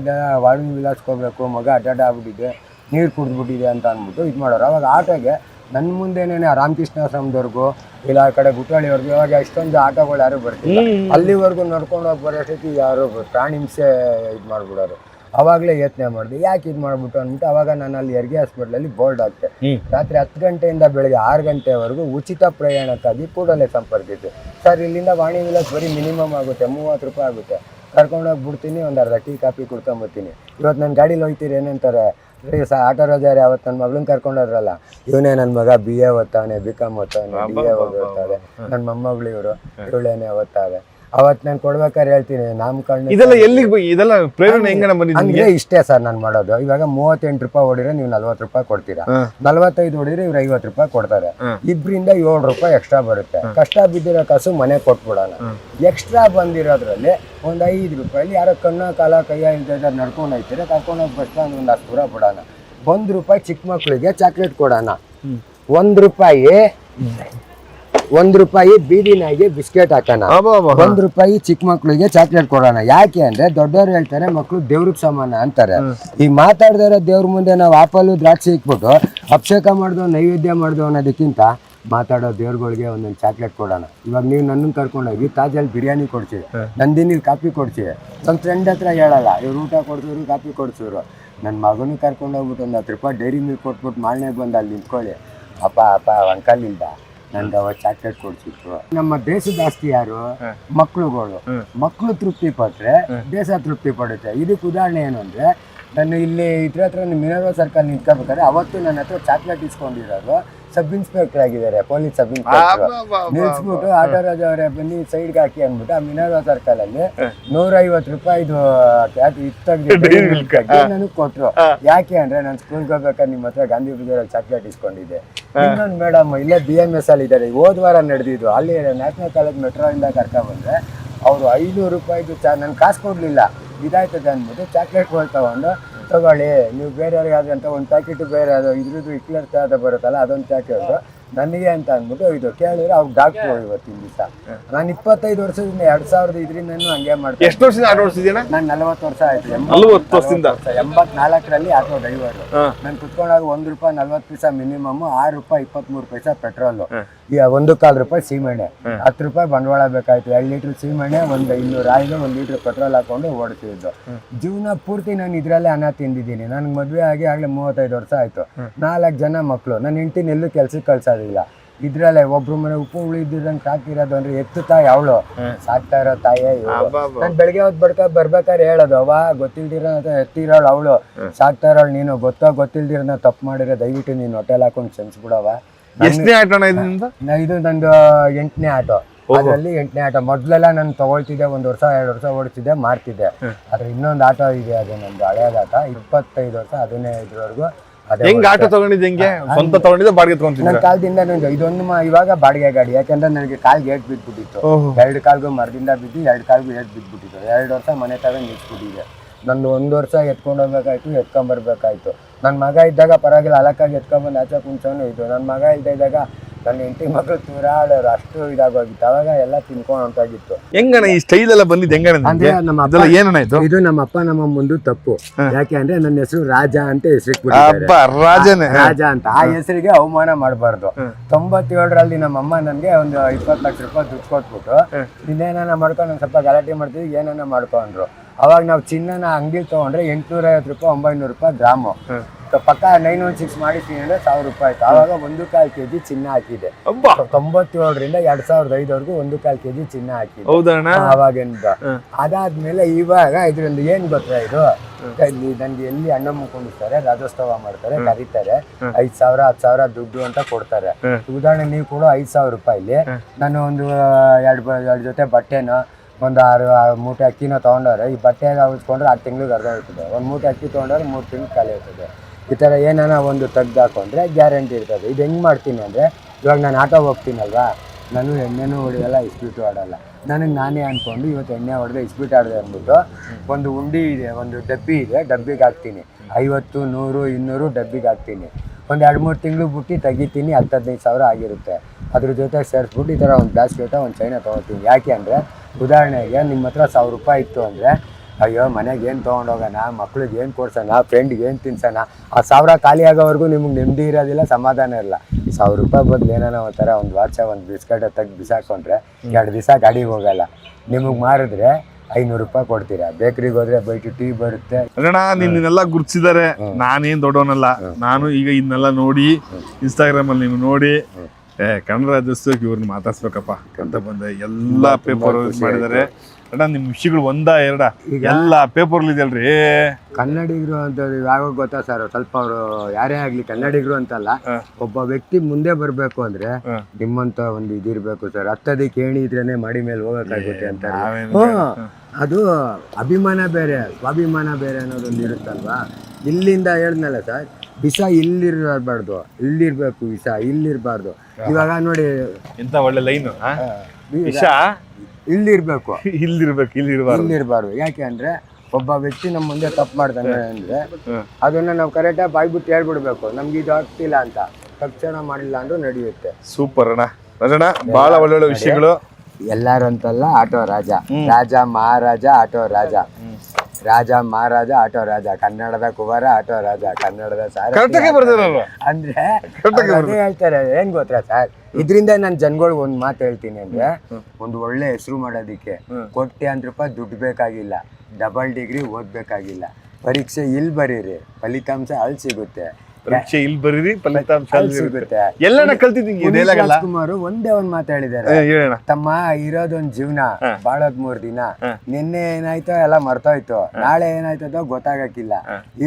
ವಾರ್ಡ್ ವಿಲಾಸ್ಕೋಬೇಕು ಮಗ ಅಡ್ಡಾಡ ಆಗ್ಬಿಟ್ಟಿದೆ ನೀರು ಕುಡಿದ್ಬಿಟ್ಟಿದೆ ಅಂತ ಅಂದ್ಬಿಟ್ಟು ಇದು ಮಾಡೋರು. ಅವಾಗ ಆಟೋಗೆ ನನ್ನ ಮುಂದೆನೇನೆ ರಾಮಕೃಷ್ಣಾಶ್ರಮದವ್ರಿಗೂ ಇಲ್ಲ ಆ ಕಡೆ ಗುಟ್ಟಾಳಿವರೆಗೂ ಇವಾಗ ಎಷ್ಟೊಂದು ಆಟೋಗಳು ಯಾರು ಬರ್ತಿಲ್ಲ. ಅಲ್ಲಿವರೆಗೂ ನಡ್ಕೊಂಡು ಹೋಗಿ ಬರೋಷ್ಟೊತ್ತಿಗೆ ಯಾರು ಪ್ರಾಣಿ ಹಿಂಸೆ ಇದು ಮಾಡ್ಬಿಡೋರು. ಅವಾಗಲೇ ಯೋಚನೆ ಮಾಡಿದೆ. ಯಾಕೆ ಇದು ಮಾಡ್ಬಿಟ್ಟು ಅಂದ್ಬಿಟ್ಟು ಅವಾಗ ನಾನು ಅಲ್ಲಿ ಹೆರಿಗೆ ಹಾಸ್ಪಿಟ್ಲಲ್ಲಿ ಬೋರ್ಡ್ ಆಗ್ತೆ ರಾತ್ರಿ ಹತ್ತು ಗಂಟೆಯಿಂದ ಬೆಳಗ್ಗೆ ಆರು ಗಂಟೆವರೆಗೂ ಉಚಿತ ಪ್ರಯಾಣಕ್ಕಾಗಿ ಕೂಡಲೇ ಸಂಪರ್ಕಿಸಿ ಸರ್ ಇಲ್ಲಿಂದ ವಾಣಿ ವಿಲಾಸ್ ಬರೀ ಮಿನಿಮಮ್ ಆಗುತ್ತೆ. ಮೂವತ್ತು ರೂಪಾಯಿ ಆಗುತ್ತೆ. ಕರ್ಕೊಂಡೋಗಿ ಬಿಡ್ತೀನಿ ಒಂದು ಅರ್ಧ ಟೀ ಕಾಫಿ ಕುಡ್ಕೊಂಬರ್ತೀನಿ ಇವತ್ತು ನನ್ನ ಗಾಡೀಲಿ ಹೋಗ್ತೀರಿ ಏನಂತಾರೆ ರೀ ಸಹ ಆಟೋ ರಜಾರಿ ಅವತ್ತು ನನ್ನ ಮಗಳನ್ನ ಕರ್ಕೊಂಡೋದ್ರಲ್ಲ. ಇವನೇ ನನ್ನ ಮಗ ಬಿ ಎ ಓದ್ತಾವನೆ ಬಿ ಕಾಮ್ ಓದ್ತಾವನೆ ಬಿ ಎ ಓದ್ತಾವೆ ನನ್ನ ಮೊಮ್ಮಗಳು ಇವರು ಇವಳೇನೆ ಓದ್ತಾವೆ ಅವತ್ತು ನಾನು ಕೊಡ್ಬೇಕಾದ್ರೆ ಹೇಳ್ತೀನಿ ನಾಮಕರಣ ಇದೆಲ್ಲ ಎಲ್ಲಿಗೆ ಬೈ ಇದೆಲ್ಲ ಪ್ರೇರಣೆ ಹೆಂಗ ಬಂದಿದ್ದು ಅಂದ್ರೆ ಇಷ್ಟೇ ಸರ್ ನಾನು ಮಾಡೋದು. ಇವಾಗ ಮೂವತ್ತೆಂಟು ರೂಪಾಯಿ ಹೊಡಿದ್ರೆ ನೀವು ನಲ್ವತ್ತು ರೂಪಾಯಿ ಕೊಡ್ತೀರಾ. ನಲ್ವತ್ತೈದು ಹೊಡಿದ್ರೆ ಇವ್ರು ಐವತ್ತು ರೂಪಾಯಿ ಕೊಡ್ತಾರೆ. ಇಬ್ರಿಂದ ಏಳು ರೂಪಾಯಿ ಎಕ್ಸ್ಟ್ರಾ ಬರುತ್ತೆ. ಕಷ್ಟ ಬಿದ್ದಿರೋ ಕಾಸು ಮನೆ ಕೊಟ್ಬಿಡೋಣ. ಎಕ್ಸ್ಟ್ರಾ ಬಂದಿರೋದ್ರಲ್ಲಿ ಒಂದು ಐದು ರೂಪಾಯಲ್ಲಿ ಯಾರೋ ಕಣ್ಣ ಕಾಲ ಕೈಯ ಇಲ್ದ ನಡ್ಕೊಂಡು ಹೋಗ್ತೀರಾ ಕರ್ಕೊಂಡೋಗಿ ಬಸ್ ಸ್ಟ್ಯಾಂಡ್ ಒಂದು ಹತ್ತು ರೂಪಾಯಿ ಬಿಡೋಣ. ಒಂದು ರೂಪಾಯಿ ಚಿಕ್ಕ ಮಕ್ಕಳಿಗೆ ಚಾಕ್ಲೇಟ್ ಕೊಡೋಣ. ಒಂದು ರೂಪಾಯಿ ಒಂದು ರೂಪಾಯಿ ಬೀದಿ ನಾಯಿಗೆ ಬಿಸ್ಕೆಟ್ ಹಾಕೋಣ. ಒಂದ್ ರೂಪಾಯಿ ಚಿಕ್ಕ ಮಕ್ಳಿಗೆ ಚಾಕ್ಲೇಟ್ ಕೊಡೋಣ. ಯಾಕೆ ಅಂದ್ರೆ ದೊಡ್ಡವ್ರು ಹೇಳ್ತಾರೆ ಮಕ್ಳು ದೇವ್ರಿಗೆ ಸಮಾನ ಅಂತಾರೆ. ಈಗ ಮಾತಾಡ್ದಾರ ದೇವ್ರ ಮುಂದೆ ನಾವು ಆಪಲ್ಲು ದ್ರಾಕ್ಷಿ ಇಕ್ಬಿಟ್ಟು ಅಭಿಷೇಕ ಮಾಡ್ದೋ ನೈವೇದ್ಯ ಮಾಡ್ದೋ ಅನ್ನೋದಕ್ಕಿಂತ ಮಾತಾಡೋ ದೇವ್ರುಗಳಿಗೆ ಒಂದೊಂದು ಚಾಕ್ಲೇಟ್ ಕೊಡೋಣ. ಇವಾಗ ನೀವು ನನ್ನನ್ನು ಕರ್ಕೊಂಡೋಗಿ ತಾಜಲ್ಲಿ ಬಿರಿಯಾನಿ ಕೊಡ್ಸಿದೆ ನಂದಿನಿ ಕಾಫಿ ಕೊಡ್ಸಿದೆ ನನ್ನ ಫ್ರೆಂಡ್ ಹತ್ರ ಹೇಳಲ್ಲ ಇವ್ರು ಊಟ ಕೊಡ್ಸಿದ್ರು ಕಾಫಿ ಕೊಡ್ಸೋರು. ನನ್ನ ಮಗನೂ ಕರ್ಕೊಂಡೋಗ್ಬಿಟ್ಟು ಒಂದು ಹತ್ತು ರೂಪಾಯಿ ಡೈರಿ ಮಿಲ್ಕ್ ಕೊಟ್ಬಿಟ್ಟು ಮಾಲ್ನೇ ಬಂದು ಅಲ್ಲಿ ನಿಂತ್ಕೊಳ್ಳಿ. ಅಪ್ಪ ಅಪ್ಪ ಅಂಕಲ್ ನಂದು ಅವ ಚಾಕ್ಲೇಟ್ ಕೊಡ್ಸಿತ್ತು. ನಮ್ಮ ದೇಶದ ಆಸ್ತಿ ಯಾರು? ಮಕ್ಳುಗಳು. ಮಕ್ಕಳು ತೃಪ್ತಿ ಪಟ್ರೆ ದೇಶ ತೃಪ್ತಿ ಪಡುತ್ತೆ. ಇದಕ್ಕೆ ಉದಾಹರಣೆ ಏನು ಅಂದ್ರೆ ನಾನು ಇಲ್ಲಿ ಇದ್ರ ಹತ್ರ ಮಿನರ್ವ ಸರ್ಕಲ್ ನಿಂತ್ಕೋಬೇಕಾದ್ರೆ ಅವತ್ತು ನನ್ನ ಹತ್ರ ಚಾಕ್ಲೇಟ್ ಇಸ್ಕೊಂಡಿರೋರು ಸಬ್ ಇನ್ಸ್ಪೆಕ್ಟರ್ ಆಗಿದ್ದಾರೆ ಪೊಲೀಸ್ ಸಬ್ ಇನ್ಸ್ಪೆಕ್ಟರ್. ನಿಲ್ಸ್ಬಿಟ್ಟು ಆಟೋ ರಾಜ ಅವರೇ ಬನ್ನಿ ಸೈಡ್ಗೆ ಹಾಕಿ ಅಂದ್ಬಿಟ್ಟು ಆ ಮಿನರ್ವ ಸರ್ಕಲ್ ಅಲ್ಲಿ ನೂರ ಐವತ್ತು ರೂಪಾಯಿದು ನನಗೆ ಕೊಟ್ರು. ಯಾಕೆ ಅಂದ್ರೆ ನಾನು ಸ್ಕೂಲ್ಗೆ ಹೋಗ್ಬೇಕಾದ್ರೆ ನಿಮ್ಮ ಹತ್ರ ಗಾಂಧಿ ಬಜಾರಲ್ಲಿ ಚಾಕ್ಲೇಟ್ ಇಸ್ಕೊಂಡಿದ್ದೆ. ಇನ್ನೊಂದು ಮೇಡಮ್ ಇಲ್ಲೇ ಬಿ ಎಂ ಎಸ್ ಅಲ್ಲಿ ಇದ್ದಾರೆ. ಹೋದ ವಾರ ನಡೆದಿದ್ದು. ಅಲ್ಲಿ ನ್ಯಾಷನಲ್ ಕಾಲೇಜ್ ಮೆಟ್ರೋ ಇಂದ ಕರ್ಕೊಂಡ್ ಬಂದ್ರೆ ಅವರು ಐನೂರು ರೂಪಾಯಿದು ಚಾ ನನ್ಗೆ ಕಾಸು ಕೊಡ್ಲಿಲ್ಲ. ಇದಾಯ್ತದೆ ಅಂದ್ಬಿಟ್ಟು ಚಾಕ್ಲೇಟ್ಗಳು ತಗೊಂಡು ತಗೊಳ್ಳಿ ನೀವು ಬೇರೆಯವ್ರಿಗೆ ಅಂತ ಒಂದು ಪ್ಯಾಕೆಟ್ ಬೇರೆ ಅದು ಇದ್ರದ್ದು ಇಟ್ಲರ್ ತಾತ ಬರುತ್ತಲ್ಲ ಅದೊಂದು ಪ್ಯಾಕೆಟ್ ನನಗೆ ಅಂತ ಅಂದ್ಬಿಟ್ಟು ಇದು ಕೇಳಿದ್ರೆ ಅವ್ರು ಡಾಕ್ಟ್ರು ಇವತ್ತಿನ ದಿವಸ. ನಾನು ಇಪ್ಪತ್ತೈದು ವರ್ಷದಿಂದ ಎರಡು ಸಾವಿರದ ಇದರಿಂದ ಹಂಗೆ ಮಾಡ್ತೀನಿ ಎಷ್ಟು ವರ್ಷದಿಂದ ಆಟೋ ಓಡಿಸಿದ್ದೀನಿ ನಾನು ನಲವತ್ತು ವರ್ಷ ಆಯ್ತು. ನಲವತ್ತು ವರ್ಷದಿಂದ? ಎಂಬತ್ನಾಲ್ಕರಲ್ಲಿ ಆಟೋ ಡ್ರೈವರ್ ನಾನು ಕುತ್ಕೊಂಡಾಗ ಒಂದು ರೂಪಾಯಿ ನಲ್ವತ್ತು ಪೈಸಾ ಮಿನಿಮಮ್ ಆರು ರೂಪಾಯಿ ಇಪ್ಪತ್ತ್ಮೂರು ಪೈಸಾ ಪೆಟ್ರೋಲು ಒಂದು ಕಾಲು ರೂಪಾಯಿ ಸೀಮೆಣ್ಣೆ. ಹತ್ತು ರೂಪಾಯಿ ಬಂಡವಾಳ ಬೇಕಾಯ್ತು. ಎರಡು ಲೀಟ್ರ್ ಸೀಮೆಣ್ಣೆ ಒಂದು ಇನ್ನೂರು ಆಯಿಲು ಒಂದು ಲೀಟ್ರ್ ಪೆಟ್ರೋಲ್ ಹಾಕೊಂಡು ಓಡ್ತಿದ್ದು. ಜೀವನ ಪೂರ್ತಿ ನಾನು ಇದರಲ್ಲೇ ಅನ್ನ ತಿಂದಿದ್ದೀನಿ. ನನಗೆ ಮದುವೆ ಆಗಿ ಆಗಲೇ ಮೂವತ್ತೈದು ವರ್ಷ ಆಯಿತು. ನಾಲ್ಕು ಜನ ಮಕ್ಕಳು ನನ್ನ ಹೆಂಡತಿನ ಎಲ್ಲೂ ಕೆಲ್ಸಕ್ಕೆ ಕಳ್ಸೋದಿಲ್ಲ. ಇದ್ರಲ್ಲೇ ಒಬ್ರು ಮನೆ ಉಪ್ಪು ಉಳಿದಿರಂಗ್ ಹಾಕಿರೋದು ಸಾಕಿರೋದು ಅಂದ್ರೆ ಎತ್ತು ತಾಯಿ ಅವಳು. ಸಾಕ್ತಾ ಇರೋ ತಾಯೇ. ನಾನು ಬೆಳಗ್ಗೆ ಹೊತ್ತು ಬಡ್ಕ ಬರ್ಬೇಕಾದ್ರೆ ಹೇಳೋದು ಅವ ಗೊತ್ತಿಲ್ದಿರೋ ಎತ್ತಿರೋಳು ಅವಳು. ಸಾಕ್ತಾ ಇರೋಳು ನೀನು. ಗೊತ್ತೋ ಗೊತ್ತಿಲ್ದಿರೋ ತಪ್ಪು ಮಾಡಿರೋ ದಯವಿಟ್ಟು ನೀನು ಹೊಟ್ಟೆಲ್ ಹಾಕೊಂಡು ಕ್ಷಮಿಸ್ಬಿಡವ ಎಷ್ಟನೇ ಆಟ ಅಣ್ಣ ಇದು ನಂದು ಎಂಟನೇ ಆಟೋ. ಅದರಲ್ಲಿ ಎಂಟನೇ ಆಟೋ. ಮೊದ್ಲೆಲ್ಲ ನಾನು ತಗೊಳ್ತಿದ್ದೆ ಒಂದ್ ವರ್ಷ ಎರಡು ವರ್ಷ ಓಡಿಸಿದ್ದೆ ಮಾರ್ತಿದ್ದೆ ಆದ್ರೆ ಇನ್ನೊಂದು ಆಟೋ ಇದೆ ಅದು ನಂದು ಹಳೆಯದ ಆಟ. ಇಪ್ಪತ್ತೈದು ವರ್ಷ ಅದನ್ನೇ ಇದ್ರವರೆಗೂ ಅದೇ ಹೆಂಗ್ ಆಟೋ ತಗೊಂಡಿದ್ದೆ ಹೆಂಗೆ? ಸ್ವಂತ ತಗೊಂಡಿದ್ದೆ ಬಾಡಿಗೆ ನನ್ನ ತಗೊಂತಿದ್ರ ಕಾಲದಿಂದ ನಂದು ಇದೊಂದು ಇವಾಗ ಬಾಡಿಗೆ ಗಾಡಿ. ಯಾಕಂದ್ರೆ ನನಗೆ ಕಾಲ್ಗೆ ಏಟ್ ಬಿದ್ಬಿಟ್ಟಿತ್ತು ಓಹೋ. ಎರಡು ಕಾಲ್ಗೂ ಮರದಿಂದ ಬಿದ್ದು ಎರಡು ಕಾಲ್ಗು ಏಟ್ ಬಿದ್ಬಿಟ್ಟಿತ್ತು ಎರಡು ವರ್ಷ ಮನೆ ತಗೊಂಡು ನಿಲ್ಸ್ಬಿಟ್ಟಿದೆ. ನಂದು ಒಂದು ವರ್ಷ ಎತ್ಕೊಂಡು ಹೋಗ್ಬೇಕಾಯ್ತು ಎತ್ಕೊಂಡ್ ಬರ್ಬೇಕಾಯ್ತು. ನನ್ನ ಮಗ ಇದ್ದಾಗ ಪರವಾಗಿಲ್ಲ ಅಲಕ್ಕಾಗಿ ಎತ್ಕೊಂಡ್ಬಂದು ಆಚೆ ಕುಂಚೋನು ಇದು ನನ್ನ ಮಗ ಇಲ್ಲದೆ ಇದ್ದಾಗ ನನ್ನ ಹೆಂಡತಿ ಮಕ್ಕಳು ತೂರಾಡೋರು ಅಷ್ಟು ಇದಾಗೋಗಿತ್ತು. ಅವಾಗ ಎಲ್ಲ ತಿನ್ಕೊಂಡು ಹೊಂಟೋಗಿತ್ತು ಹೆಂಗಣ್ಣ ಈ ಸ್ಟೈಲ್ ಎಲ್ಲ ಬಂದಿದ್ದು ಹೆಂಗಣ್ಣ ಅಂದ್ರೆ ನಮ್ಮ ಅದೆಲ್ಲ ಏನಾಯ್ತು ಇದು? ನಮ್ಮ ಅಪ್ಪ ನಮ್ಮ ಮುಂದೆ ತಪ್ಪು. ಯಾಕೆ ಅಂದ್ರೆ ನನ್ನ ಹೆಸರು ರಾಜ ಅಂತ ಹೆಸರು ಹಬ್ಬ ರಾಜನೇ. ರಾಜ ಅಂತ. ಆ ಹೆಸರಿಗೆ ಅವಮಾನ ಮಾಡಬಾರ್ದು. ತೊಂಬತ್ತೇಳರಲ್ಲಿ ನಮ್ಮ ಅಮ್ಮ ನನ್ಗೆ ಒಂದು ಇಪ್ಪತ್ತು ಲಕ್ಷ ರೂಪಾಯಿ ದುಡ್ಡು ಕೊಟ್ಬಿಟ್ಟು ಇನ್ನೇನ ಮಾಡ್ಕೊಂಡು ಒಂದು ಸ್ವಲ್ಪ ಗಲಾಟೆ ಮಾಡ್ತೀವಿ ಏನಾನ ಮಾಡ್ಕೊಂಡ್ರು ಅವಾಗ ನಾವು ಚಿನ್ನನ ಅಂಗಡಿ ತಗೊಂಡ್ರೆ ಎಂಟ್ನೂರ ಐವತ್ತು ರೂಪಾಯಿ ಒಂಬೈನೂರು ರೂಪಾಯಿ ಗ್ರಾಮು. ಪಕ್ಕ ನೈನ್ ಒನ್ ಸಿಕ್ಸ್ ಮಾಡಿದ್ದೀನಿ ಅಂದ್ರೆ ಸಾವಿರ ರೂಪಾಯಿ ಆಯ್ತು. ಆವಾಗ ಒಂದು ಕಾಲು ಕೆಜಿ ಚಿನ್ನ ಹಾಕಿದೆ ತೊಂಬತ್ತೇಳರಿಂದ ಎರಡ್ ಸಾವಿರದ ಐದವರೆಗೂ ಒಂದು ಕಾಲು ಕೆಜಿ ಚಿನ್ನ ಹಾಕಿದೆ ಅವಾಗಿಂದ ಅದಾದ್ಮೇಲೆ ಇವಾಗ ಇದ್ರಿಂದ ಏನ್ ಗೊತ್ತಾ ಇದು? ಇಲ್ಲಿ ನನ್ಗೆ ಎಲ್ಲಿ ಅಣ್ಣ ಮುಕೊಂಡಿರ್ತಾರೆ ರಾಜೋತ್ಸವ ಮಾಡ್ತಾರೆ ಕರೀತಾರೆ ಐದ್ ಸಾವಿರ ಹತ್ತು ಸಾವಿರ ದುಡ್ಡು ಅಂತ ಕೊಡ್ತಾರೆ. ಉದಾಹರಣೆ ನೀವು ಕೂಡ ಐದ್ ಸಾವಿರ ರೂಪಾಯಿಲಿ ನಾನು ಒಂದು ಎರಡು ಎರಡು ಜೊತೆ ಬಟ್ಟೆನ ಒಂದು ಆರು ಆರು ಮೂಟೆ ಅಕ್ಕಿನ ತೊಗೊಂಡವ್ರೆ, ಈ ಬಟ್ಟೆ ಉಳಿಸ್ಕೊಂಡ್ರೆ ಆರು ತಿಂಗ್ಳಿಗೆ ಅರ್ಧ ಇರ್ತದೆ. ಒಂದು ಮೂಟೆ ಅಕ್ಕಿ ತೊಗೊಂಡವ್ರೆ ಮೂರು ತಿಂಗ್ಳು ಖಾಲಿ ಇರ್ತದೆ. ಈ ಥರ ಏನಾನ ಒಂದು ತೆಗ್ದು ಹಾಕೊಂಡ್ರೆ ಗ್ಯಾರಂಟಿ ಇರ್ತದೆ. ಇದು ಹೆಂಗೆ ಮಾಡ್ತೀನಿ ಅಂದರೆ, ಇವಾಗ ನಾನು ಆಟೋ ಹೋಗ್ತೀನಲ್ವಾ? ನಾನು ಎಣ್ಣೆನೂ ಹೊಡೆಯಲ್ಲ ಇಸ್ಪೀಟು ಆಡೋಲ್ಲ. ನನಗೆ ನಾನೇ ಅಂದ್ಕೊಂಡು ಇವತ್ತು ಎಣ್ಣೆ ಹೊಡೆದು ಇಸ್ಪೀಟ್ ಆಡಿದೆ ಅಂದ್ಬಿಟ್ಟು ಒಂದು ಉಂಡಿ ಇದೆ, ಒಂದು ಡಬ್ಬಿ ಇದೆ, ಡಬ್ಬಿಗೆ ಹಾಕ್ತೀನಿ. ಐವತ್ತು, ನೂರು, ಇನ್ನೂರು ಡಬ್ಬಿಗೆ ಹಾಕ್ತೀನಿ. ಒಂದು ಎರಡು ಮೂರು ತಿಂಗಳು ಬಿಟ್ಟು ತೆಗಿತೀನಿ ಹತ್ತು ಹದಿನೈದು ಸಾವಿರ ಆಗಿರುತ್ತೆ. ಅದ್ರ ಜೊತೆ ಸೇರಿಸ್ಬಿಟ್ಟು ಈ ಥರ ಒಂದು ಬ್ಲಾಸ್ಕೆಟ ಒಂದು ಚೈನ ತೊಗೊತೀನಿ ಯಾಕೆ ಅಂದರೆ ಉದಾಹರಣೆಗೆ ನಿಮ್ಮ ಹತ್ರ ಸಾವಿರ ರೂಪಾಯಿ ಇತ್ತು ಅಂದರೆ ಅಯ್ಯೋ ಮನೆಗೆ ಏನು ತೊಗೊಂಡೋಗೋಣ ಮಕ್ಳಿಗೆ ಏನು ಕೊಡ್ಸೋಣ ಫ್ರೆಂಡ್ಗೆ ಏನು ತಿನ್ಸೋಣ ಆ ಸಾವಿರ ಖಾಲಿ ಆಗೋವರೆಗೂ ನಿಮ್ಗೆ ನೆಮ್ಮದಿ ಇರೋದಿಲ್ಲ ಸಮಾಧಾನ ಇರಲ್ಲ. ಸಾವಿರ ರೂಪಾಯಿ ಬದಲು ಏನಾನ ಒಂಥರ ಒಂದು ವಾಚ ಒಂದು ಬಿಸ್ಕಟ್ ತೆಗ್ದು ಬಿಸಾಕೊಂಡ್ರೆ ಎರಡು ದಿವಸ ಗಾಡಿಗೆ ಹೋಗಲ್ಲ. ನಿಮಗೆ ಮಾರಿದ್ರೆ ಐನೂರು ರೂಪಾಯಿ ಕೊಡ್ತೀರಾ? ಬೇಕ್ರಿಗೆ ಹೋದ್ರೆ ಬೈಟು ಟೀ ಬರುತ್ತೆ. ಅಣ್ಣ ನಿನ್ನೆಲ್ಲ ಗುರ್ತಿಸಿದ್ದಾರೆ ನಾನೇನು ದೊಡ್ಡವನಲ್ಲ. ನಾನು ಈಗ ಇದನ್ನೆಲ್ಲ ನೋಡಿ ಇನ್ಸ್ಟಾಗ್ರಾಮಲ್ಲಿ ನೀವು ನೋಡಿ ಏ ಕನ್ನಡ ರಾಜ್ಯೋತ್ಸವಕ್ಕೆ ಇವ್ರನ್ನ ಮಾತಾಡ್ಸ್ಬೇಕಪ್ಪ ಅಂತ ಬಂದೆ. ಎಲ್ಲಾ ಪೇಪರ್ ಮಾಡಿದ್ದಾರೆ ಅಣ್ಣ ನಿಮ್ ವಿಷಯಗಳು ಒಂದ ಎರಡ? ಎಲ್ಲಾ ಪೇಪರ್ ಇದೆಯಲ್ರಿ. ಕನ್ನಡಿಗರು ಅಂತ ಯಾವಾಗ ಗೊತ್ತಾ ಸರ್ ಸ್ವಲ್ಪ ಅವರು ಯಾರೇ ಆಗ್ಲಿ ಕನ್ನಡಿಗರು ಅಂತಲ್ಲ ಒಬ್ಬ ವ್ಯಕ್ತಿ ಮುಂದೆ ಬರ್ಬೇಕು ಅಂದ್ರೆ ನಿಮ್ಮಂತ ಒಂದು ಇದಿರ್ಬೇಕು ಸರ್ ಹತ್ತದಿ ಕೇಣಿ ಇದ್ರೇನೆ ಮಾಡಿ ಮೇಲೆ ಹೋಗಕ್ಕಾಗುತ್ತೆ ಅಂತ ಅದು ಅಭಿಮಾನ ಬೇರೆ ಸ್ವಾಭಿಮಾನ ಬೇರೆ ಅನ್ನೋದೊಂದು ಇರುತ್ತಲ್ವಾ? ಇಲ್ಲಿಂದ ಹೇಳ್ದ್ನಲ್ಲ ಸರ್ ವಿಷ ಇಲ್ಲಿರಬಾರ್ದು ಇಲ್ಲಿರ್ಬೇಕು ವಿಷ ಇಲ್ಲಿರಬಾರ್ದು. ಇವಾಗ ನೋಡಿ ಎಂತ ಒಳ್ಳೆ ಲೈನ್ ವಿಷ ಇಲ್ಲಿರ್ಬೇಕು. ಇಲ್ಲಿರ್ಬೇಕು ಇಲ್ಲಿರ್ಬಾರ್ದು. ಇಲ್ಲಿರ್ಬಾರ್ದು. ಯಾಕೆ ಅಂದ್ರೆ ಒಬ್ಬ ವ್ಯಕ್ತಿ ನಮ್ಮ ಮುಂದೆ ತಪ್ಪು ಮಾಡ್ತಾನೆ ಅಂದ್ರೆ ಅದನ್ನ ನಾವು ಕರೆಕ್ಟಾಗಿ ಬಾಯ್ಬಿಟ್ಟು ಹೇಳ್ಬಿಡ್ಬೇಕು. ನಮ್ಗೆ ಇದು ಆಗ್ತಿಲ್ಲ ಅಂತ. ತಕ್ಷಣ ಮಾಡಿಲ್ಲ ಅಂದ್ರೂ ನಡೆಯುತ್ತೆ. ಸೂಪರ್ ಅಣ್ಣ. ರಜಣ್ಣ ಬಹಳ ಒಳ್ಳೊಳ್ಳೆ ವಿಷಯಗಳು. ಎಲ್ಲಾರು ಅಂತಲ್ಲ ಆಟೋ ರಾಜ. ರಾಜ ಮಹಾರಾಜ ಆಟೋ ರಾಜ. ರಾಜ ಮಹಾರಾಜ ಆಟೋ ರಾಜ. ಕನ್ನಡದ ಕುಮಾರ ಆಟೋ ರಾಜ. ಕನ್ನಡದ ಸಾರ್ ಅಂದ್ರೆ ಅದೇ ಹೇಳ್ತಾರೆ ಏನ್ ಗೊತ್ತಾ ಸರ್? ಇದರಿಂದ ನಾನು ಜನಗಳಿಗೆ ಒಂದ್ ಮಾತು ಹೇಳ್ತೀನಿ ಅಂದ್ರೆ ಒಂದು ಒಳ್ಳೆ ಹೆಸರು ಮಾಡೋದಿಕ್ಕೆ ಕೋಟ್ಯಾಂತರ ರೂಪಾಯಿ ದುಡ್ಡು ಬೇಕಾಗಿಲ್ಲ. ಡಬಲ್ ಡಿಗ್ರಿ ಓದ್ಬೇಕಾಗಿಲ್ಲ. ಪರೀಕ್ಷೆ ಇಲ್ಲಿ ಬರೀರಿ. ಫಲಿತಾಂಶ ಅಲ್ಲಿ ಸಿಗುತ್ತೆ. ಪರೀಕ್ಷೆ ಇಲ್ಲಿ ಬರೀರಿ ಫಲಿತಾಂಶ ಅಲ್ಲಿ ಸಿಗುತ್ತೆ. ಕಲ್ತಿದ್ದೀನಿ ರಾಜ್ಕುಮಾರ್ ಒಂದೇ ಒಂದ್ ಮಾತು ಹೇಳಿದ್ದಾರೆ. ಹೇಳಣ್ಣ. ತಮ್ಮ ಇರೋದೊಂದ್ ಜೀವನ ಬಾಳೋದ್ ಮೂರ್ ದಿನ. ನಿನ್ನೆ ಏನಾಯ್ತೋ ಎಲ್ಲ ಮರ್ತೋಯ್ತು. ನಾಳೆ ಏನಾಯ್ತದೋ ಗೊತ್ತಾಗಕ್ಕಿಲ್ಲ.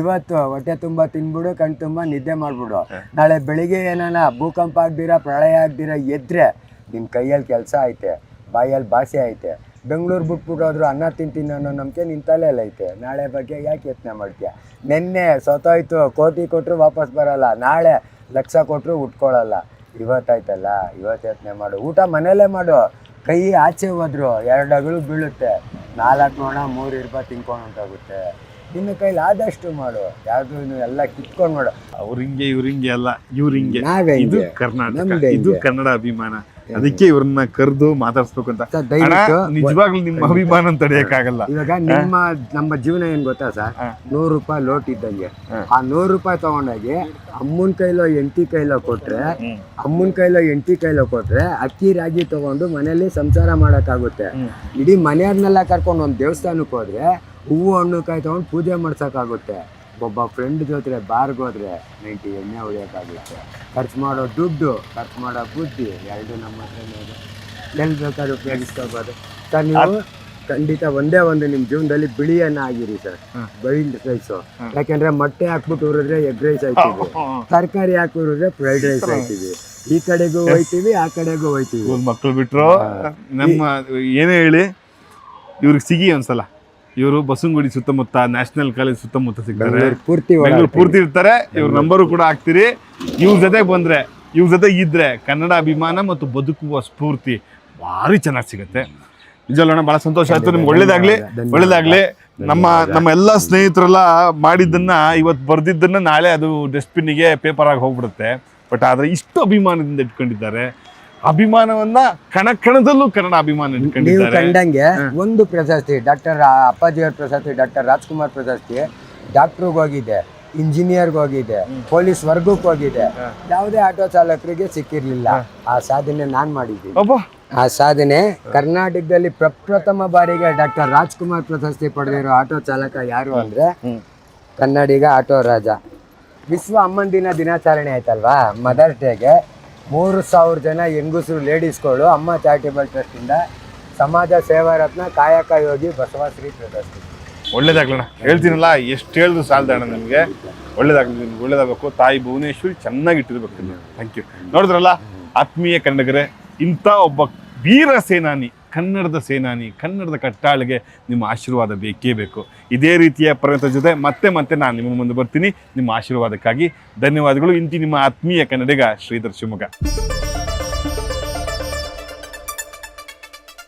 ಇವತ್ತು ಹೊಟ್ಟೆ ತುಂಬಾ ತಿನ್ಬಿಡು ಕಣ್ ತುಂಬಾ ನಿದ್ದೆ ಮಾಡ್ಬಿಡು. ನಾಳೆ ಬೆಳಿಗ್ಗೆ ಏನಾನ ಭೂಕಂಪ ಆಗ್ದಿರ ಪ್ರಳಯ ಆಗ್ದಿರ ಎದ್ರೆ ನಿನ್ ಕೈಯಲ್ಲಿ ಕೆಲಸ ಐತೆ ಬಾಯಲ್ಲಿ ಭಾಷೆ ಐತೆ. ಬೆಂಗಳೂರು ಬಿಟ್ಬಿಟ್ಟು ಅನ್ನ ತಿಂತೀನಿ ಅನ್ನೋ ನಂಬಿಕೆ ನಿನ್ನ ತಲೆಯಲ್ಲಿ ಐತೆ. ನಾಳೆ ಬಗ್ಗೆ ಯಾಕೆ ಯತ್ನ ಮಾಡ್ತೀಯ? ನಿನ್ನೆ ಸತೋಯ್ತು ಕೋಟಿ ಕೊಟ್ಟರು ವಾಪಸ್ ಬರೋಲ್ಲ. ನಾಳೆ ಲಕ್ಷ ಕೊಟ್ಟರು ಉಟ್ಕೊಳ್ಳಲ್ಲ ಇವತ್ತಾಯ್ತಲ್ಲ ಇವತ್ತು ಯತ್ನ ಮಾಡು. ಊಟ ಮನೇಲೇ ಮಾಡು. ಕೈ ಆಚೆ ಹೋದ್ರು. ಎರಡು ಅಗಳು ಬೀಳುತ್ತೆ. ನಾಲ್ಕು ನೋಣ ಮೂರು ರೂಪಾಯಿ ತಿನ್ಕೊಂಡು ಉಂಟಾಗುತ್ತೆ ನಿನ್ನ ಕೈಲಿ ಆದಷ್ಟು ಮಾಡು. ಯಾವ್ದು ಎಲ್ಲ ಕಿತ್ಕೊಂಡು ಮಾಡು. ಅವ್ರಿಂಗೆ ಇವ್ರಿಂಗೆ ಇವ್ರ ಹಿಂಗೆ ಅಲ್ಲ. ಇವ್ರಿಂಗೆ ನಾವೇ ಇದು ಕರ್ನಾಟಕ. ಇದು ಕನ್ನಡ ಅಭಿಮಾನ. ಅದಕ್ಕೆ ಇವ್ರನ್ನ ಕರೆದು ಮಾತಾಡ್ಸ್ಬೇಕು ಅಂತ. ದಯವಿಟ್ಟು ನಿಜವಾಗ್ಲೂ ನಿಮ್ಮ ಅಭಿಮಾನ ತಡೆಯಕ್ಕಾಗಲ್ಲ. ಇವಾಗ ನಿಮ್ಮ ನಮ್ಮ ಜೀವನ ಏನ್ ಗೊತ್ತಾ ಸರ್? ನೂರು ರೂಪಾಯಿ ಲೋಟ್ ಇದ್ದಂಗೆ. ಆ ನೂರು ರೂಪಾಯಿ ತಗೊಂಡಾಗಿ ಅಮ್ಮನ ಕೈಲೋ ಎಂಟಿ ಕೈಲೋ ಕೊಟ್ರೆ ಅಮ್ಮನ ಕೈಲೋ ಎಂಟಿ ಕೈಲೋ ಕೊಟ್ರೆ ಅಕ್ಕಿ ರಾಗಿ ತಗೊಂಡು ಮನೇಲಿ ಸಂಸಾರ ಮಾಡಕ್ಕಾಗುತ್ತೆ. ಇಡೀ ಮನೆಯವ್ರನ್ನೆಲ್ಲ ಕರ್ಕೊಂಡು ಒಂದು ದೇವಸ್ಥಾನಕ್ಕೆ ಹೋದ್ರೆ ಹೂವು ಹಣ್ಣು ಕಾಯಿ ತಗೊಂಡು ಪೂಜೆ ಮಾಡ್ಸಕ್ಕಾಗುತ್ತೆ. ಒಬ್ಬ ಫ್ರೆಂಡ್ ಜೊತೆ ಬಾರ್ಗೆ ಹೋದ್ರೆ ನೈಂಟಿ ಎಣ್ಣೆ ಹೊಡಿಯೋಕ್ಕಾಗುತ್ತೆ. ಖರ್ಚು ಮಾಡೋ ದುಡ್ಡು ಖರ್ಚು ಮಾಡೋ ಬುದ್ಧಿ ಎರಡು ನಮ್ಮ ಹತ್ರ ಇದೆ. ಎಲ್ಲಿ ಬೇಕಾದ್ರೂ ಉಪಯೋಗಿಸ್ಕೋಬೋದು. ಸರ್ ನೀವು ಖಂಡಿತ ಒಂದೇ ಒಂದು ನಿಮ್ಮ ಜೀವನದಲ್ಲಿ ಬಿಳಿಯನ್ನ ಆಗಿರಿ ಸರ್. ಬೈಲ್ಡ್ ರೈಸು ಯಾಕೆಂದ್ರೆ ಮೊಟ್ಟೆ ಹಾಕ್ಬಿಟ್ಟು ಉರಿದ್ರೆ ಎಗ್ ರೈಸ್ ಆಯ್ತೀವಿ ತರಕಾರಿ ಹಾಕಿ ಉರಿದ್ರೆ ಫ್ರೈಡ್ ರೈಸ್ ಆಯ್ತೀವಿ ಈ ಕಡೆಗೂ ಹೋಯ್ತೀವಿ ಆ ಕಡೆಗೂ ಹೋಯ್ತೀವಿ. ಮಕ್ಕಳು ಬಿಟ್ರು ನಮ್ಮ ಏನೇ ಹೇಳಿ ಇವ್ರಿಗೆ ಸಿಗಿ ಒಂದ್ಸಲ. ಇವರು ಬಸವನಗುಡಿ ಸುತ್ತಮುತ್ತ ನ್ಯಾಷನಲ್ ಕಾಲೇಜ್ ಸುತ್ತಮುತ್ತ ಸಿಗ್ತಾರೆ. ಪೂರ್ತಿ ಬೆಂಗಳೂರು ಪೂರ್ತಿ ಇರ್ತಾರೆ. ಇವ್ರ ನಂಬರು ಕೂಡ ಹಾಕ್ತೀರಿ. ಇವ್ರ ಜೊತೆ ಬಂದ್ರೆ ಇವ್ರ ಜೊತೆ ಇದ್ರೆ ಕನ್ನಡ ಅಭಿಮಾನ ಮತ್ತು ಬದುಕುವ ಸ್ಫೂರ್ತಿ ಭಾರಿ ಚೆನ್ನಾಗಿ ಸಿಗುತ್ತೆ. ನಿಜವಲ್ಲೋಣ ಬಹಳ ಸಂತೋಷ ಆಯ್ತು. ನಿಮ್ಗೆ ಒಳ್ಳೇದಾಗ್ಲಿ. ಒಳ್ಳೇದಾಗಲಿ. ಒಳ್ಳೇದಾಗ್ಲಿ ನಮ್ಮ ನಮ್ಮ ಎಲ್ಲ ಸ್ನೇಹಿತರೆಲ್ಲ ಮಾಡಿದ್ದನ್ನ ಇವತ್ತು ಬರ್ದಿದ್ದನ್ನ ನಾಳೆ ಅದು ಡಸ್ಟ್ಬಿನ್ನಿಗೆ ಪೇಪರ್ ಆಗಿ ಹೋಗ್ಬಿಡುತ್ತೆ. ಬಟ್ ಆದ್ರೆ ಇಷ್ಟು ಅಭಿಮಾನದಿಂದ ಇಟ್ಕೊಂಡಿದ್ದಾರೆ. ಅಭಿಮಾನವನ್ನ ಕಣ ಕಣದಲ್ಲೂ ಕನ್ನಡ ಅಭಿಮಾನ ನೀವು ಕಂಡಂಗೆ ಒಂದು ಪ್ರಶಸ್ತಿ ಡಾಕ್ಟರ್ ಅಪ್ಪಾಜಿಯವ್ರ ಪ್ರಶಸ್ತಿ ಡಾಕ್ಟರ್ ರಾಜ್ಕುಮಾರ್ ಪ್ರಶಸ್ತಿ ಡಾಕ್ಟ್ರಿಗೆ ಹೋಗಿದೆ ಇಂಜಿನಿಯರ್ಗೆ ಹೋಗಿದೆ ಪೊಲೀಸ್ ವರ್ಗಕ್ಕೆ ಹೋಗಿದೆ. ಯಾವುದೇ ಆಟೋ ಚಾಲಕರಿಗೆ ಸಿಕ್ಕಿರ್ಲಿಲ್ಲ. ಆ ಸಾಧನೆ ನಾನ್ ಮಾಡಿದ್ದೀನಿ. ಅಬ್ಬಾ. ಆ ಸಾಧನೆ ಕರ್ನಾಟಕದಲ್ಲಿ ಪ್ರಪ್ರಥಮ ಬಾರಿಗೆ ಡಾಕ್ಟರ್ ರಾಜ್ಕುಮಾರ್ ಪ್ರಶಸ್ತಿ ಪಡೆದಿರೋ ಆಟೋ ಚಾಲಕ ಯಾರು ಅಂದ್ರೆ ಕನ್ನಡಿಗ ಆಟೋ ರಾಜ. ವಿಶ್ವ ಅಮ್ಮನ ದಿನ ದಿನಾಚರಣೆ ಆಯ್ತಲ್ವಾ? ಮದರ್ ಡೇಗೆ. ಮೂರು ಸಾವಿರ ಜನ ಹೆಂಗಸರು ಲೇಡೀಸ್ಗಳು ಅಮ್ಮ ಚಾರಿಟೇಬಲ್ ಟ್ರಸ್ಟಿಂದ ಸಮಾಜ ಸೇವಾ ರತ್ನ ಕಾಯಕ ಯೋಗಿ ಬಸವಶ್ರೀ ಪ್ರಶಸ್ತಿ ಒಳ್ಳೇದಾಗ್ಲಣ್ಣ. ಹೇಳ್ತೀನಲ್ಲ, ಎಷ್ಟು ಹೇಳಿದ್ರು ಸಾಲದ ಅಣ್ಣ ನಿಮಗೆ. ಒಳ್ಳೇದಾಗ್ಲಿ ನಿಮ್ಗೆ, ಒಳ್ಳೇದಾಗಬೇಕು. ತಾಯಿ ಭುವನೇಶ್ವರಿ ಚೆನ್ನಾಗಿ ಇಟ್ಟಿರ್ಬೇಕು ಥ್ಯಾಂಕ್ ಯು ನೋಡಿದ್ರಲ್ಲ, ಆತ್ಮೀಯ ಕನ್ನಡಿಗರೇ, ಇಂಥ ಒಬ್ಬ ವೀರ ಸೇನಾನಿ ಕನ್ನಡದ ಸೇನಾನಿ, ಕನ್ನಡದ ಕಟ್ಟಾಳಿಗೆ ನಿಮ್ಮ ಆಶೀರ್ವಾದ ಬೇಕೇ ಬೇಕು. ಇದೇ ರೀತಿಯ ಪ್ರಯತ್ನ ಜೊತೆ ಮತ್ತೆ ಮತ್ತೆ ನಾನು ನಿಮ್ಮ ಮುಂದೆ ಬರ್ತೀನಿ. ನಿಮ್ಮ ಆಶೀರ್ವಾದಕ್ಕಾಗಿ ಧನ್ಯವಾದಗಳು. ಇಂತಿ ನಿಮ್ಮ ಆತ್ಮೀಯ ಕನ್ನಡಿಗ ಶ್ರೀಧರ್ ಶಿವಮೊಗ್ಗ.